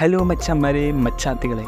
Hello മച്ചന്മാരെ മച്ചാത്തികളെ.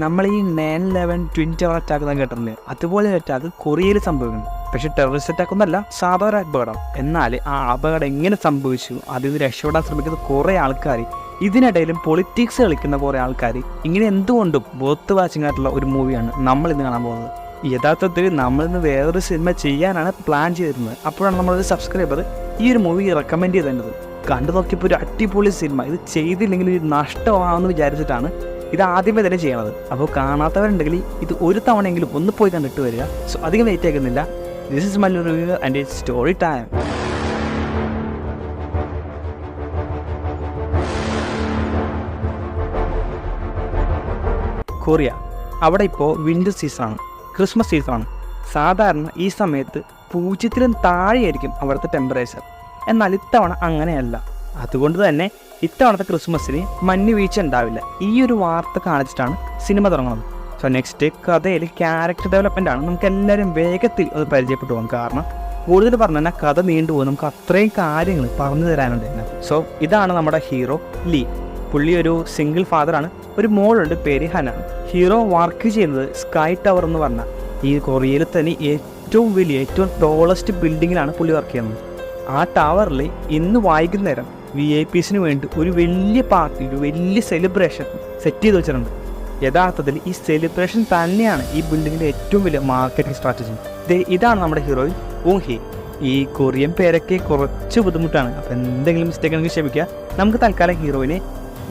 നമ്മൾ ഈ nine eleven twin tower attack എന്ന് കേട്ടിട്ടില്ലേ അതുപോലെ ഒരു അറ്റാക്ക് കൊറിയയിൽ സംഭവിക്കുന്നു. പക്ഷെ ടെററിസ്റ്റ് അറ്റാക്ക് ഒന്നല്ല സാധാരണ അപകടം. എന്നാൽ ആ അപകടം എങ്ങനെ സംഭവിച്ചു അതിൽ നിന്ന് രക്ഷപ്പെടാൻ ശ്രമിക്കുന്ന കുറേ ആൾക്കാർ ഇതിനിടയിലും പൊളിറ്റിക്സ് കളിക്കുന്ന കുറേ ആൾക്കാർ ഇങ്ങനെ എന്തുകൊണ്ടും ബോത്ത് വാച്ചിങ് ആയിട്ടുള്ള ഒരു മൂവിയാണ് നമ്മൾ ഇന്ന് കാണാൻ പോകുന്നത്. യഥാർത്ഥത്തിൽ നമ്മൾ ഇന്ന് വേറൊരു സിനിമ ചെയ്യാനാണ് പ്ലാൻ ചെയ്തിരുന്നത്. അപ്പോഴാണ് നമ്മളൊരു സബ്സ്ക്രൈബർ ഈ ഒരു മൂവി റെക്കമെൻഡ് ചെയ്തത് കണ്ടു നോക്കിയപ്പോൾ ഒരു അടിപൊളി സിനിമ ഇത് ചെയ്തില്ലെങ്കിൽ ഒരു നഷ്ടമാണെന്ന് വിചാരിച്ചിട്ടാണ് ഇത് ആദ്യമേ തന്നെ ചെയ്യണത്. അപ്പോൾ കാണാത്തവരുണ്ടെങ്കിൽ ഇത് ഒരു തവണയെങ്കിലും ഒന്ന് പോയി കണ്ടിട്ട് വരിക. സോ അധികം wait ആക്കുന്നില്ല. This is Mallu review and it story time Korea. അവിടെ ഇപ്പോൾ വിന്റർ സീസണാണ് ക്രിസ്മസ് സീസണാണ് സാധാരണ ഈ സമയത്ത് പൂജ്യത്തിലും താഴെയായിരിക്കും അവിടുത്തെ ടെമ്പറേച്ചർ എന്നാൽ ഇത്തവണ അങ്ങനെയല്ല. അതുകൊണ്ട് തന്നെ ഇത്തവണത്തെ ക്രിസ്മസിന് മഞ്ഞു വീഴ്ച ഉണ്ടാവില്ല. ഈ ഒരു വാർത്ത കാണിച്ചിട്ടാണ് സിനിമ തുടങ്ങുന്നത്. സോ നെക്സ്റ്റ് കഥയിൽ ക്യാരക്ടർ ഡെവലപ്മെന്റ് ആണ്. നമുക്ക് എല്ലാവരും വേഗത്തിൽ അത് പരിചയപ്പെട്ടു പോകും. കാരണം കൂടുതൽ പറഞ്ഞു തന്നെ കഥ നീണ്ടുപോകും നമുക്ക് അത്രയും കാര്യങ്ങൾ പറഞ്ഞു തരാനുണ്ട് സോ ഇതാണ് നമ്മുടെ ഹീറോ ലീ. പുള്ളി ഒരു സിംഗിൾ ഫാദറാണ് ഒരു മോളുണ്ട് പേര് ഹന. ഹീറോ വർക്ക് ചെയ്യുന്നത് സ്കൈ ടവർ എന്ന് പറഞ്ഞ ഈ കൊറിയയിൽ തന്നെ ഏറ്റവും വലിയ ഏറ്റവും ടോളസ്റ്റ് ബിൽഡിങ്ങിലാണ് പുള്ളി വർക്ക് ചെയ്യുന്നത്. ആ ടവറിൽ ഇന്ന് വൈകുന്നേരം വി ഐ പീസിന് വേണ്ടി ഒരു വലിയ പാർട്ടി ഒരു വലിയ സെലിബ്രേഷൻ സെറ്റ് ചെയ്ത് വെച്ചിട്ടുണ്ട്. യഥാർത്ഥത്തിൽ ഈ സെലിബ്രേഷൻ തന്നെയാണ് ഈ ബിൽഡിങ്ങിന്റെ ഏറ്റവും വലിയ മാർക്കറ്റിംഗ് സ്ട്രാറ്റജി ഇതാണ് നമ്മുടെ ഹീറോയിൻ ഓങ് ഹി ഈ കൊറിയൻ പേരൊക്കെ കുറച്ച് ബുദ്ധിമുട്ടാണ്. അപ്പോൾ എന്തെങ്കിലും മിസ്റ്റേക്ക് ഉണ്ടെങ്കിൽ ക്ഷമിക്കുക. നമുക്ക് തൽക്കാലം ഹീറോയിനെ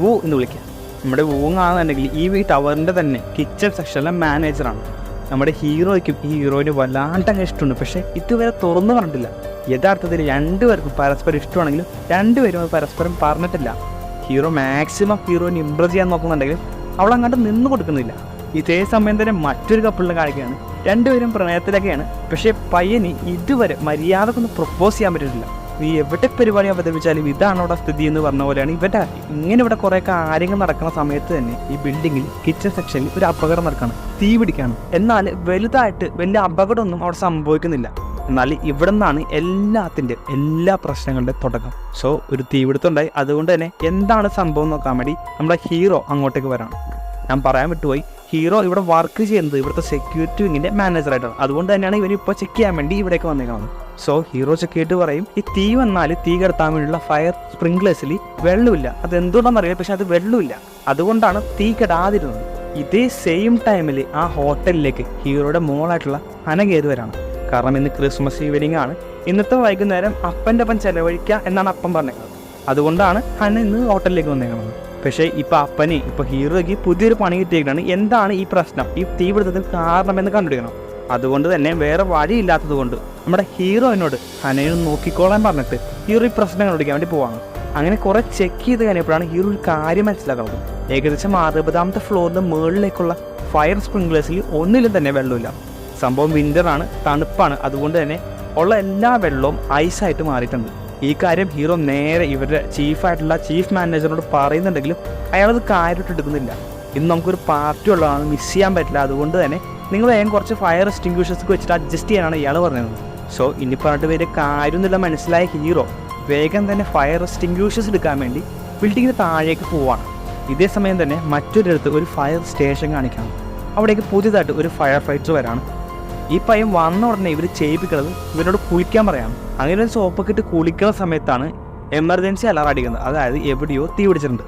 വൂ എന്ന് വിളിക്കാം. നമ്മുടെ വൂങ് ആണെന്നുണ്ടെങ്കിൽ ഈ ടവറിന്റെ തന്നെ കിച്ചൺ സെക്ഷനിലെ മാനേജറാണ് നമ്മുടെ ഹീറോയ്ക്കും ഈ ഹീറോയിന് വല്ലാണ്ടങ്ങ് ഇഷ്ടമുണ്ട്. പക്ഷേ ഇതുവരെ തുറന്നു പറഞ്ഞിട്ടില്ല യഥാർത്ഥത്തിൽ രണ്ടുപേർക്കും പരസ്പരം ഇഷ്ടമാണെങ്കിലും രണ്ടുപേരും അത് പരസ്പരം പറഞ്ഞിട്ടില്ല. ഹീറോ മാക്സിമം ഹീറോയിനെ ഇമ്പ്രസ് ചെയ്യാൻ നോക്കുന്നുണ്ടെങ്കിലും അവൾ അങ്ങോട്ട് നിന്ന് കൊടുക്കുന്നില്ല. ഇതേ സമയം തന്നെ മറ്റൊരു കപ്പിളിനെ കാണിക്കുകയാണ്. രണ്ടുപേരും പ്രണയത്തിലൊക്കെയാണ്. പക്ഷേ പയ്യന് ഇതുവരെ മര്യാദക്കൊന്ന് പ്രപ്പോസ് ചെയ്യാൻ പറ്റിയിട്ടില്ല. നീ എവിടെ പരിപാടി അവതരിപ്പിച്ചാലും ഇതാണ് അവിടെ സ്ഥിതി എന്ന് പറഞ്ഞ പോലെയാണ്. ഇവരുടെ ഇങ്ങനെ ഇവിടെ കുറേ കാര്യങ്ങൾ നടക്കുന്ന സമയത്ത് തന്നെ ഈ ബിൽഡിങ്ങിൽ കിച്ചൺ സെക്ഷനിൽ ഒരു അപകടം നടക്കുകയാണ് തീ പിടിക്കുകയാണ് എന്നാൽ വലുതായിട്ട് വലിയ അപകടമൊന്നും അവിടെ സംഭവിക്കുന്നില്ല. എന്നാൽ ഇവിടെ നിന്നാണ് എല്ലാത്തിന്റെ എല്ലാ പ്രശ്നങ്ങളുടെ തുടക്കം. സോ ഒരു തീപിടുത്തമുണ്ടായി അതുകൊണ്ട് തന്നെ എന്താണ് സംഭവം നോക്കാൻ വേണ്ടി നമ്മുടെ ഹീറോ അങ്ങോട്ടേക്ക് വരാണ്. ഞാൻ പറയാൻ വിട്ടുപോയി. ഹീറോ ഇവിടെ വർക്ക് ചെയ്യുന്നത് ഇവിടുത്തെ സെക്യൂരിറ്റി വിങ്ങിന്റെ മാനേജറായിട്ടാണ് അതുകൊണ്ട് തന്നെയാണ് ഇവർ ഇപ്പോൾ ചെക്ക് ചെയ്യാൻ വേണ്ടി ഇവിടേക്ക് വന്നേക്കുന്നത്. സോ ഹീറോ ചെക്ക് ചെയ്തിട്ട് പറയും ഈ തീ വന്നാൽ തീ കെടുത്താൻ വേണ്ടിയുള്ള ഫയർ സ്പ്രിംഗ്ലേഴ്സിൽ വെള്ളമില്ല. അത് എന്തുകൊണ്ടാണെന്നറിയില്ല പക്ഷെ അത് വെള്ളമില്ല. അതുകൊണ്ടാണ് തീ കെടാതിരുന്നത്. ഇതേ സെയിം ടൈമിൽ ആ ഹോട്ടലിലേക്ക് ഹീറോയുടെ മോളായിട്ടുള്ള ഹന കയറി വരാണ്. കാരണം ഇന്ന് ക്രിസ്മസ് ഈവനിങ് ആണ്. ഇന്നത്തെ വൈകുന്നേരം അപ്പന്റെ അപ്പം ചെലവഴിക്കുക എന്നാണ് അപ്പം പറഞ്ഞേക്കുന്നത്. അതുകൊണ്ടാണ് ഹന ഇന്ന് ഹോട്ടലിലേക്ക് വന്നേക്കുന്നത്. പക്ഷേ ഇപ്പൊ അപ്പന് ഇപ്പൊ ഹീറോയ്ക്ക് പുതിയൊരു പണി കിട്ടിയേക്കാണ് എന്താണ് ഈ പ്രശ്നം? ഈ തീപിടുത്തത്തിന് കാരണമെന്ന് കണ്ടുപിടിക്കണം. അതുകൊണ്ട് തന്നെ വേറെ വഴിയില്ലാത്തത് കൊണ്ട് നമ്മുടെ ഹീറോയിനോട് ഹനയിൽ നോക്കിക്കോളാൻ പറഞ്ഞിട്ട് ഹീറോ ഈ പ്രശ്നം കണ്ടുപിടിക്കാൻ വേണ്ടി പോവാണ്. അങ്ങനെ കുറെ ചെക്ക് ചെയ്ത് കഴിഞ്ഞപ്പോഴാണ് ഹീറോ ഒരു കാര്യം മനസ്സിലാക്കുന്നത്. ഏകദേശം അറുപതാമത്തെ ഫ്ലോറിന്റെ മുകളിലേക്കുള്ള ഫയർ സ്പ്രിംഗ്ലേഴ്സിൽ ഒന്നിലും തന്നെ വെള്ളമില്ല. സംഭവം വിന്റർ ആണ് തണുപ്പാണ്. അതുകൊണ്ട് തന്നെ ഉള്ള എല്ലാ വെള്ളവും ഐസായിട്ട് മാറിയിട്ടുണ്ട്. ഈ കാര്യം ഹീറോ നേരെ ഇവരുടെ ചീഫായിട്ടുള്ള ചീഫ് മാനേജറിനോട് പറയുന്നുണ്ടെങ്കിലും അയാളത് കാര്യമായിട്ട് എടുക്കുന്നില്ല. ഇന്ന് നമുക്കൊരു പാർട്ടി ഉള്ളതാണ് മിസ് ചെയ്യാൻ പറ്റില്ല. അതുകൊണ്ട് തന്നെ നിങ്ങൾ വേഗം കുറച്ച് ഫയർ എക്സ്റ്റിങ്ക്യൂഷേഴ്സ് വെച്ചിട്ട് അഡ്ജസ്റ്റ് ചെയ്യാനാണ് ഇയാൾ പറഞ്ഞത്. സോ ഇനി പറഞ്ഞിട്ട് പേര് കാര്യമൊന്നുമില്ല. മനസ്സിലായ ഹീറോ. വേഗം തന്നെ ഫയർ എക്സ്റ്റിങ്ക്യൂഷേഴ്സ് എടുക്കാൻ വേണ്ടി ബിൽഡിങ്ങിന് താഴേക്ക് പോവാണ്. ഇതേ സമയം തന്നെ മറ്റൊരിടത്ത് ഒരു ഫയർ സ്റ്റേഷൻ കാണിക്കണം അവിടേക്ക് പുതിയതായിട്ട് ഒരു ഫയർ ഫൈറ്റർ വരാണ്. ഈ പയ്യൻ വന്ന ഉടനെ ഇവർ ചെയ്യിപ്പിക്കുന്നത് ഇവരോട് കുളിക്കാൻ പറയാം അങ്ങനെ ഒരു സോപ്പൊക്കെ ഇട്ട് കുളിക്കുന്ന സമയത്താണ് എമർജൻസി അലാറം അടിക്കുന്നത്. അതായത് എവിടെയോ തീ പിടിച്ചിട്ടുണ്ട്.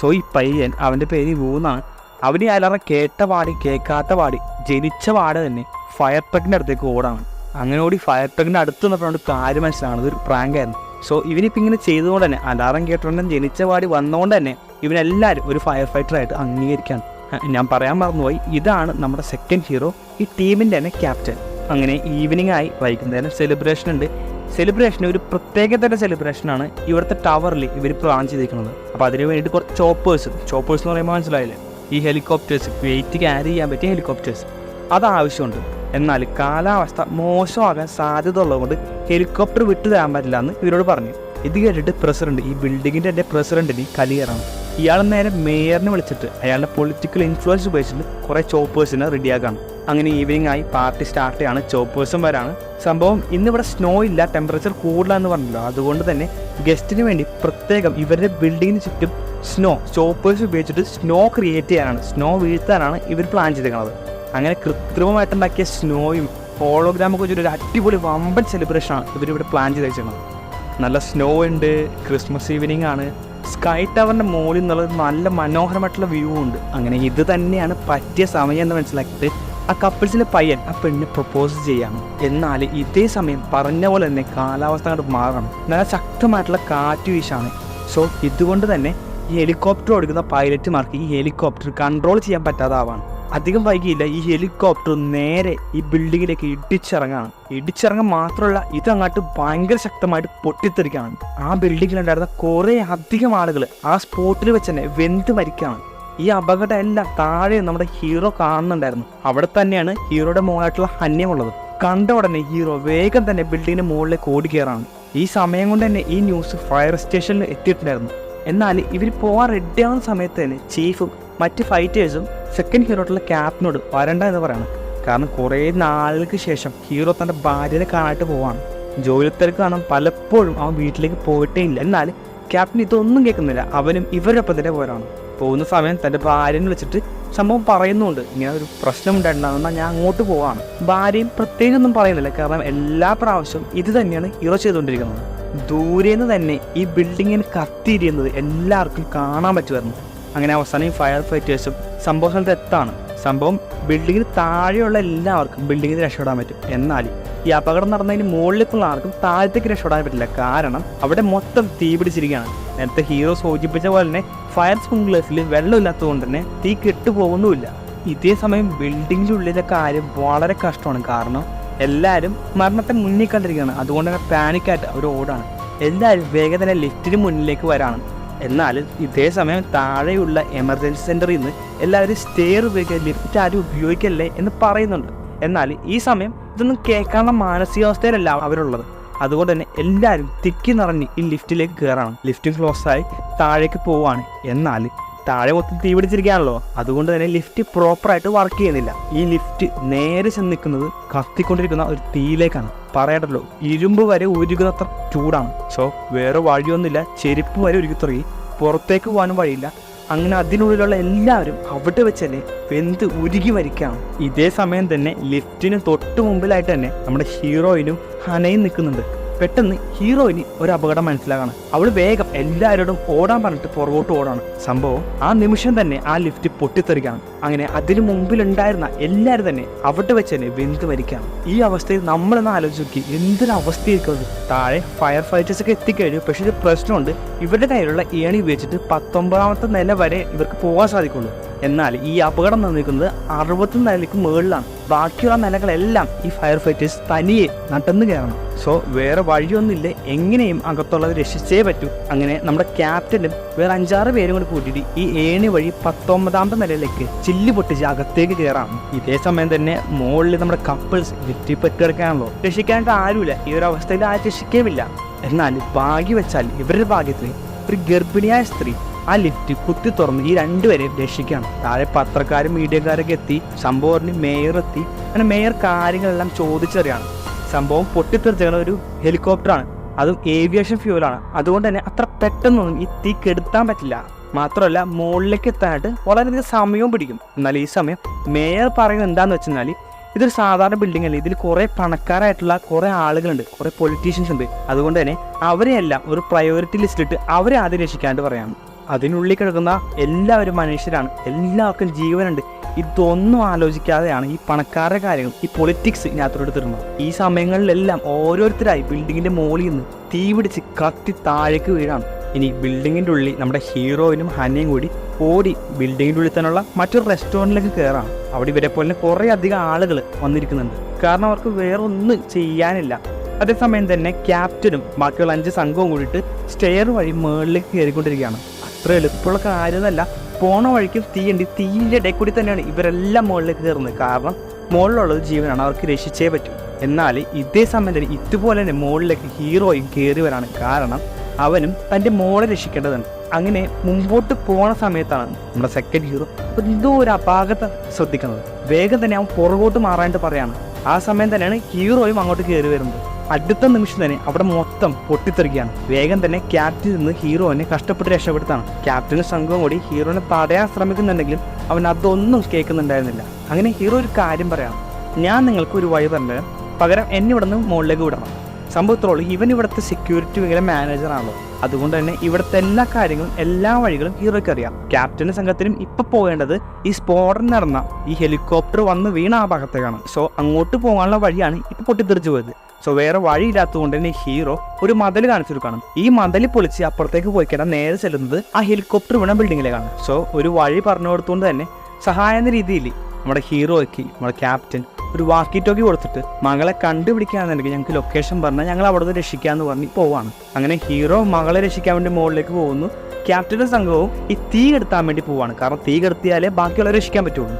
സോ ഈ പയ്യൻ അവന്റെ പേര് മൂന്നാണ് അവർ ഈ അലാറം കേട്ട വാടി കേൾക്കാത്ത വാടി ജനിച്ച പാട് തന്നെ ഫയർ ട്രക്കിന്റെ അടുത്തേക്ക് ഓടാണ്. അങ്ങനെ ഓടി ഫയർ ട്രക്കിന്റെ അടുത്ത് നിന്നപ്പോഴാണ് കാര്യം മനസ്സിലാണ് ഇതൊരു പ്രാങ്ക് ആയിരുന്നു. സോ ഇവനിപ്പോൾ ഇങ്ങനെ ചെയ്തുകൊണ്ട് തന്നെ അലാറം കേട്ടുകൊണ്ട് ജനിച്ച വാടി വന്നുകൊണ്ട് തന്നെ ഇവനെല്ലാവരും ഒരു ഫയർ ഫൈറ്ററായിട്ട് അംഗീകരിക്കാണ്. ഞാൻ പറയാൻ മറന്നുപോയി. ഇതാണ് നമ്മുടെ സെക്കൻഡ് ഹീറോ ഈ ടീമിന്റെ തന്നെ ക്യാപ്റ്റൻ അങ്ങനെ ഈവനിങ് ആയി വൈകുന്നേരം സെലിബ്രേഷൻ ഉണ്ട്. സെലിബ്രേഷൻ ഒരു പ്രത്യേകതരം സെലിബ്രേഷനാണ് ഇവിടുത്തെ ടവറിൽ ഇവർ പ്ലാൻ ചെയ്തിരിക്കുന്നത്. അപ്പോൾ അതിന് വേണ്ടി കുറച്ച് ചോപ്പേഴ്സ് ചോപ്പേഴ്സ് എന്ന് പറയുമ്പോൾ മനസ്സിലായില്ലേ? ഈ ഹെലികോപ്റ്റേഴ്സ് വെയിറ്റ് ക്യാരി ചെയ്യാൻ പറ്റിയ ഹെലികോപ്റ്റേഴ്സ് അത് ആവശ്യമുണ്ട്. എന്നാൽ കാലാവസ്ഥ മോശമാകാൻ സാധ്യത ഉള്ളതുകൊണ്ട് ഹെലികോപ്റ്റർ വിട്ടു തരാൻ പറ്റില്ല എന്ന് ഇവരോട് പറഞ്ഞു. ഇത് കേട്ടിട്ട് പ്രസിഡന്റ് ഈ ബിൽഡിങ്ങിന്റെ എന്റെ പ്രസിഡന്റിന് കലിയറാണ്. ഇയാൾ നേരെ മേയറിനെ വിളിച്ചിട്ട് അയാളുടെ പൊളിറ്റിക്കൽ ഇൻഫ്ലുവൻസ് ഉപയോഗിച്ചിട്ട് കുറേ ചോപ്പേഴ്സിനെ റെഡിയാക്കാണ് അങ്ങനെ ഈവനിങ് ആയി പാർട്ടി സ്റ്റാർട്ട് ചെയ്യാണ് ചോപ്പേഴ്സും വരാണ്. സംഭവം ഇന്നിവിടെ സ്നോ ഇല്ല ടെമ്പറേച്ചർ കൂടുതലാന്ന് പറഞ്ഞല്ലോ. അതുകൊണ്ട് തന്നെ ഗസ്റ്റിന് വേണ്ടി പ്രത്യേകം ഇവരുടെ ബിൽഡിങ്ങിന് ചുറ്റും സ്നോ ചോപ്പേഴ്സ് ഉപയോഗിച്ചിട്ട് സ്നോ ക്രിയേറ്റ് ചെയ്യാനാണ്. സ്നോ വീഴ്ത്താനാണ് ഇവർ പ്ലാൻ ചെയ്തിരിക്കുന്നത്. അങ്ങനെ കൃത്രിമമായിട്ടുണ്ടാക്കിയ സ്നോയും ഹോളോഗ്രാമൊക്കെ വെച്ചിട്ട് ഒരു അടിപൊളി വമ്പൻ സെലിബ്രേഷനാണ് ഇവരിവിടെ പ്ലാൻ ചെയ്ത് വെച്ചേക്കുന്നത് നല്ല സ്നോ ഉണ്ട് ക്രിസ്മസ് ഈവനിങ് ആണ്. സ്കൈ ടവറിന്റെ മുകളിൽ നിന്നുള്ള നല്ല മനോഹരമായിട്ടുള്ള വ്യൂ ഉണ്ട്. അങ്ങനെ ഇത് തന്നെയാണ് പറ്റിയ സമയം എന്ന് മനസ്സിലാക്കിയിട്ട് ആ കപ്പിൾസിലെ പയ്യൻ ആ പെണ്ണിനെ പ്രപ്പോസ് ചെയ്യാം എന്നാൽ ഇതേ സമയം പറഞ്ഞ പോലെ തന്നെ കാലാവസ്ഥ അങ്ങോട്ട് മാറണം. നല്ല ശക്തമായിട്ടുള്ള കാറ്റ് വീശാണ്. സോ ഇതുകൊണ്ട് തന്നെ ഈ ഹെലികോപ്റ്റർ ഓടിക്കുന്ന പൈലറ്റുമാർക്ക് ഈ ഹെലികോപ്റ്റർ കൺട്രോൾ ചെയ്യാൻ പറ്റാതാവാണ്. അധികം വൈകിയില്ല. ഈ ഹെലികോപ്റ്റർ നേരെ ഈ ബിൽഡിങ്ങിലേക്ക് ഇടിച്ചിറങ്ങാണ്. ഇടിച്ചിറങ്ങാൻ മാത്രമല്ല ഇത് അങ്ങോട്ട് ഭയങ്കര ശക്തമായിട്ട് പൊട്ടിത്തെറിക്കാണ് ആ ബിൽഡിങ്ങിലുണ്ടായിരുന്ന കുറേ അധികം ആളുകൾ ആ സ്പോട്ടിൽ വെച്ച് തന്നെ വെന്ത് മരിക്കുകയാണ്. ഈ അപകടം എല്ലാം താഴെ നമ്മുടെ ഹീറോ കാണുന്നുണ്ടായിരുന്നു. അവിടെ തന്നെയാണ് ഹീറോയുടെ മോളായിട്ടുള്ള ഹന്യമുള്ളത് കണ്ട ഉടനെ ഹീറോ വേഗം തന്നെ ബിൽഡിങ്ങിന് മുകളിലേക്ക് ഓടി കയറാണ് ഈ സമയം കൊണ്ട് തന്നെ ഈ ന്യൂസ് ഫയർ സ്റ്റേഷനിൽ എത്തിയിട്ടുണ്ടായിരുന്നു. എന്നാൽ ഇവർ പോകാൻ റെഡിയാവുന്ന സമയത്ത് തന്നെ ചീഫും മറ്റ് ഫൈറ്റേഴ്സും സെക്കൻഡ് ഹീറോട്ടുള്ള ക്യാപ്റ്റനോട് വരണ്ട എന്ന് പറയണം. കാരണം കുറേ നാളുകൾക്ക് ശേഷം ഹീറോ തന്റെ ഭാര്യനെ കാണാനായിട്ട് പോവാണ്. ജോലി തിരക്ക് കാരണം പലപ്പോഴും അവൻ വീട്ടിലേക്ക് പോയിട്ടേ ഇല്ല. എന്നാൽ ക്യാപ്റ്റൻ ഇതൊന്നും കേൾക്കുന്നില്ല. അവനും ഇവരുടെ ഒപ്പം തന്നെ പോരാണ്. പോകുന്ന സമയം തന്റെ ഭാര്യനെ വിളിച്ചിട്ട് സംഭവം പറയുന്നുണ്ട്. ഇങ്ങനെ ഒരു പ്രശ്നം ഉണ്ടായിട്ടുണ്ടാകുന്ന ഞാൻ അങ്ങോട്ട് പോവാണ്. ഭാര്യയും പ്രത്യേകം ഒന്നും പറയുന്നില്ല. കാരണം എല്ലാ പ്രാവശ്യവും ഇത് തന്നെയാണ് ഹീറോ ചെയ്തുകൊണ്ടിരിക്കുന്നത്. ദൂരേന്ന് തന്നെ ഈ ബിൽഡിങ്ങിന് കത്തിയിരിക്കുന്നത് എല്ലാവർക്കും കാണാൻ പറ്റുമായിരുന്നു. അങ്ങനെ അവസാനം ഈ ഫയർ ഫൈറ്റേഴ്സും സംഭവ സ്ഥലത്ത് എത്താണ്. സംഭവം ബിൽഡിങ്ങിന് താഴെയുള്ള എല്ലാവർക്കും ബിൽഡിങ്ങിൽ രക്ഷപ്പെടാൻ പറ്റും. എന്നാൽ ഈ അപകടം നടന്നതിന് മുകളിലേക്കുള്ള ആർക്കും താഴത്തേക്ക് രക്ഷപ്പെടാൻ പറ്റില്ല. കാരണം അവിടെ മൊത്തം തീ പിടിച്ചിരിക്കുകയാണ്. നേരത്തെ ഹീറോ സൂചിപ്പിച്ച പോലെ തന്നെ ഫയർ സ്പ്രിംഗ്ലേഴ്സിൽ വെള്ളമില്ലാത്തതുകൊണ്ട് തന്നെ തീ കെട്ടുപോകുന്നുമില്ല. ഇതേ സമയം ബിൽഡിങ്ങിന്റെ ഉള്ളിലെ കാര്യം വളരെ കഷ്ടമാണ്. കാരണം എല്ലാവരും മരണത്തെ മുന്നിൽ കണ്ടിരിക്കുകയാണ്. അതുകൊണ്ട് തന്നെ പാനിക്കായിട്ട് അവർ ഓടാണ് എല്ലാവരും വേഗം തന്നെ ലിഫ്റ്റിന് മുന്നിലേക്ക് വരാണ്. എന്നാൽ ഇതേ സമയം താഴെയുള്ള എമർജൻസി സെന്ററിൽ നിന്ന് എല്ലാവരും സ്റ്റെയർ ഉപയോഗിക്കുക ലിഫ്റ്റ് ആരും ഉപയോഗിക്കല്ലേ എന്ന് പറയുന്നുണ്ട്. എന്നാൽ ഈ സമയം ഇതൊന്നും കേൾക്കാനുള്ള മാനസികാവസ്ഥയിലല്ല അവരുള്ളത്. അതുകൊണ്ട് തന്നെ എല്ലാവരും തിക്കി നിറഞ്ഞ് ഈ ലിഫ്റ്റിലേക്ക് കയറാണ് ലിഫ്റ്റ് ക്ലോസ് ആയി താഴേക്ക് പോവാണ് എന്നാൽ താഴെ മൊത്തം തീ പിടിച്ചിരിക്കുകയാണല്ലോ. അതുകൊണ്ട് തന്നെ ലിഫ്റ്റ് പ്രോപ്പറായിട്ട് വർക്ക് ചെയ്യുന്നില്ല. ഈ ലിഫ്റ്റ് നേരെ ചെന്ന് നിൽക്കുന്നത് കത്തിക്കൊണ്ടിരിക്കുന്ന ഒരു തീയിലേക്കാണ്. പറയട്ടല്ലോ ഇരുമ്പ് വരെ ഉരുകുന്നത്ര ചൂടാണ്. സോ വേറെ വഴിയൊന്നുമില്ല. ചെരുപ്പ് വരെ ഉരുകി തുടങ്ങി. പുറത്തേക്ക് പോകാനും വഴിയില്ല. അങ്ങനെ അതിനുള്ളിലുള്ള എല്ലാവരും അവിടെ വെച്ച് തന്നെ വെന്ത് ഉരുകി വരിക്കുകയാണ് ഇതേ സമയം തന്നെ ലിഫ്റ്റിന് തൊട്ട് മുമ്പിലായിട്ട് തന്നെ നമ്മുടെ ഹീറോയിനും ഹനയും നിൽക്കുന്നുണ്ട്. പെട്ടെന്ന് ഹീറോയിന് ഒരു അപകടം മനസ്സിലാകാണ് അവൾ വേഗം എല്ലാവരോടും ഓടാൻ പറഞ്ഞിട്ട് പുറകോട്ട് ഓടാണ്. സംഭവം ആ നിമിഷം തന്നെ ആ ലിഫ്റ്റ് പൊട്ടിത്തെറിക്കാണ്. അങ്ങനെ അതിനു മുമ്പിലുണ്ടായിരുന്ന എല്ലാവരും തന്നെ അവിടെ വെച്ച് തന്നെ വെന്ത് മരിക്കുകയാണ് ഈ അവസ്ഥയിൽ നമ്മളെന്ന് ആലോചിച്ച് നോക്കി എന്തൊരു അവസ്ഥയായിരിക്കും താഴെ ഫയർ ഫൈറ്റേഴ്സ് ഒക്കെ എത്തിക്കഴിഞ്ഞു. പക്ഷെ ഒരു പ്രശ്നമുണ്ട്. ഇവരുടെ കയ്യിലുള്ള ഏണി ഉപയോഗിച്ചിട്ട് പത്തൊമ്പതാമത്തെ നില വരെ ഇവർക്ക് പോകാൻ സാധിക്കുള്ളൂ. എന്നാൽ ഈ അപകടം നിർമ്മിക്കുന്നത് അറുപത്തി നിലയ്ക്ക് മുകളിലാണ്. ബാക്കിയുള്ള നിലകളെല്ലാം ഈ ഫയർ ഫൈറ്റേഴ്സ് തനിയെ നടന്നു കയറണം. സോ വേറെ വഴിയൊന്നുമില്ല. എങ്ങനെയും അകത്തുള്ളത് രക്ഷിച്ചേ പറ്റൂ. അങ്ങനെ നമ്മുടെ ക്യാപ്റ്റനും വേറെ അഞ്ചാറ് പേരും കൂടി കൂട്ടിയിട്ട് ഈ ഏണി വഴി പത്തൊമ്പതാമത്തെ നിലയിലേക്ക് പൊട്ടിച്ച് അകത്തേക്ക് കയറാം. ഇതേ സമയം തന്നെ മുകളിൽ നമ്മുടെ കപ്പിൾസ് ലിഫ്റ്റിൽ പറ്റിയെടുക്കാണല്ലോ രക്ഷിക്കാനായിട്ട് ആരുമില്ല. ഈ ഒരു അവസ്ഥയിൽ ആരും രക്ഷിക്കേമില്ല എന്നാൽ ഭാഗ്യ വെച്ചാൽ ഇവരുടെ ഭാഗ്യത്തിൽ ഒരു ഗർഭിണിയായ സ്ത്രീ ആ ലിഫ്റ്റ് കുത്തി തുറന്ന് ഈ രണ്ടുപേരെയും രക്ഷിക്കുകയാണ് താഴെ പത്രക്കാരും മീഡിയക്കാരൊക്കെ എത്തി സംഭവത്തിന് മേയർ എത്തി. അങ്ങനെ മേയർ കാര്യങ്ങളെല്ലാം ചോദിച്ചറിയാണ്. സംഭവം പൊട്ടിത്തെറിച്ചിരിക്കുന്ന ഒരു ഹെലികോപ്റ്ററാണ് അതും ഏവിയേഷൻ ഫ്യൂലാണ് അതുകൊണ്ട് തന്നെ അത്ര പെട്ടെന്നൊന്നും ഈ തീ കെടുത്താൻ പറ്റില്ല. മാത്രമല്ല മുകളിലേക്ക് എത്താനായിട്ട് വളരെയധികം സമയവും പിടിക്കും. എന്നാൽ ഈ സമയം മേയർ പറയുന്നത് എന്താന്ന് വെച്ചാൽ ഇതൊരു സാധാരണ ബിൽഡിംഗ് അല്ല? ഇതിൽ കുറേ പണക്കാരായിട്ടുള്ള കുറേ ആളുകളുണ്ട് കുറേ പൊളിറ്റീഷ്യൻസ് ഉണ്ട്. അതുകൊണ്ട് തന്നെ അവരെയെല്ലാം ഒരു പ്രയോറിറ്റി ലിസ്റ്റിലിട്ട് അവരെ ആദ്യം രക്ഷിക്കാണ്ട് പറയാം അതിനുള്ളിൽ കിടക്കുന്ന എല്ലാവരും മനുഷ്യരാണ് എല്ലാവർക്കും ജീവനുണ്ട്. ഇതൊന്നും ആലോചിക്കാതെയാണ് ഈ പണക്കാരുടെ കാര്യങ്ങൾ ഈ പൊളിറ്റിക്സ് ഇതിനകത്തോട്ട് തീർന്നത്. ഈ സമയങ്ങളിലെല്ലാം ഓരോരുത്തരായി ബിൽഡിങ്ങിന്റെ മുകളിൽ നിന്ന് തീപിടിച്ച് കത്തി താഴേക്ക് വീഴാണ്. ഇനി ബിൽഡിങ്ങിന്റെ ഉള്ളിൽ നമ്മുടെ ഹീറോയിനും ഹനിയും കൂടി ഓടി ബിൽഡിങ്ങിന്റെ ഉള്ളിൽ തന്നെയുള്ള മറ്റൊരു റെസ്റ്റോറന്റിലേക്ക് കയറാം അവിടെ ഇവരെ പോലെ കുറേ അധികം ആളുകൾ വന്നിരിക്കുന്നുണ്ട്. കാരണം അവർക്ക് വേറെ ഒന്നും ചെയ്യാനില്ല. അതേസമയം തന്നെ ക്യാപ്റ്റനും ബാക്കിയുള്ള അഞ്ച് സംഘവും കൂടിയിട്ട് സ്റ്റെയർ വഴി മുകളിലേക്ക് കയറിക്കൊണ്ടിരിക്കുകയാണ്. അത്ര എളുപ്പമുള്ള കാര്യമൊന്നുമല്ല. പോണ വഴിക്ക് തീയുണ്ട്. തീയിന്റെ ഇടയിൽ കൂടി തന്നെയാണ് ഇവരെല്ലാം മുകളിലേക്ക് കയറുന്നത്. കാരണം മുകളിലുള്ളത് ജീവനാണ്. അവർക്ക് രക്ഷിച്ചേ പറ്റൂ. എന്നാൽ ഇതേ സമയം തന്നെ ഇതുപോലെ തന്നെ മുകളിലേക്ക് ഹീറോയും കയറി വരാണ് കാരണം അവനും തന്റെ മോളെ രക്ഷിക്കേണ്ടതുണ്ട് അങ്ങനെ മുമ്പോട്ട് പോണ സമയത്താണ് നമ്മുടെ സെക്കൻഡ് ഹീറോ എന്തോ ഒരു അപാകത ശ്രദ്ധിക്കുന്നത്. വേഗം തന്നെ അവൻ പുറകോട്ട് മാറാനായിട്ട് പറയാണ്. ആ സമയം തന്നെയാണ് ഹീറോയും അങ്ങോട്ട് കയറി വരുന്നത്. അടുത്ത നിമിഷം തന്നെ അവിടെ മൊത്തം പൊട്ടിത്തെറിക്കുകയാണ്. വേഗം തന്നെ ക്യാപ്റ്റൻ നിന്ന് ഹീറോനെ കഷ്ടപ്പെട്ട് രക്ഷപ്പെടുത്താണ്. ക്യാപ്റ്റന് സംഘവും കൂടി ഹീറോനെ തടയാൻ ശ്രമിക്കുന്നുണ്ടെങ്കിലും അവൻ അതൊന്നും കേൾക്കുന്നുണ്ടായിരുന്നില്ല. അങ്ങനെ ഹീറോ ഒരു കാര്യം പറയാം ഞാൻ നിങ്ങൾക്ക് ഒരു വഴി തന്നെ പകരം എന്നെ ഇവിടെ നിന്ന് മുകളിലേക്ക് വിടണം. സംഭവത്തോളം ഇവൻ ഇവിടുത്തെ സെക്യൂരിറ്റി വിങ്ങിലെ മാനേജറാണല്ലോ അതുകൊണ്ട് തന്നെ ഇവിടുത്തെ എല്ലാ കാര്യങ്ങളും എല്ലാ വഴികളും ഹീറോയ്ക്ക് അറിയാം. ക്യാപ്റ്റനും സംഘത്തിനും ഇപ്പൊ പോകേണ്ടത് ഈ സ്ഫോടനം നടന്ന ഈ ഹെലികോപ്റ്റർ വന്ന് വീണ ആ ഭാഗത്തേക്കാണ് സോ അങ്ങോട്ട് പോകാനുള്ള വഴിയാണ് ഇപ്പൊ പൊട്ടിത്തെറിച്ചു പോയത്. സോ വേറെ വഴിയില്ലാത്തതുകൊണ്ട് തന്നെ ഹീറോ ഒരു മതിൽ കാണിച്ചു കൊടുക്കണം. ഈ മതിൽ പൊളിച്ച് അപ്പുറത്തേക്ക് പോയി കഴിഞ്ഞാൽ നേരെ ചെല്ലുന്നത് ആ ഹെലികോപ്റ്റർ വീണ ബിൽഡിങ്ങിലേക്കാണ് സോ ഒരു വഴി പറഞ്ഞു കൊടുത്തുകൊണ്ട് തന്നെ സഹായ എന്ന രീതിയിൽ നമ്മുടെ ഹീറോയ്ക്ക് നമ്മുടെ ക്യാപ്റ്റൻ ഒരു വാക്കി ടോക്കി കൊടുത്തിട്ട് മകളെ കണ്ടുപിടിക്കുകയാണെന്നുണ്ടെങ്കിൽ ഞങ്ങൾക്ക് ലൊക്കേഷൻ പറഞ്ഞാൽ ഞങ്ങൾ അവിടെ നിന്ന് രക്ഷിക്കാന്ന് പറഞ്ഞ് പോവാണ്. അങ്ങനെ ഹീറോ മകളെ രക്ഷിക്കാൻ വേണ്ടി മുകളിലേക്ക് പോകുന്നു. ക്യാപ്റ്റനും സംഘവും ഈ തീ കെടുത്താൻ വേണ്ടി പോവാണ്. കാരണം തീ കെടുത്തിയാലേ ബാക്കിയുള്ളവരെ രക്ഷിക്കാൻ പറ്റുള്ളൂ.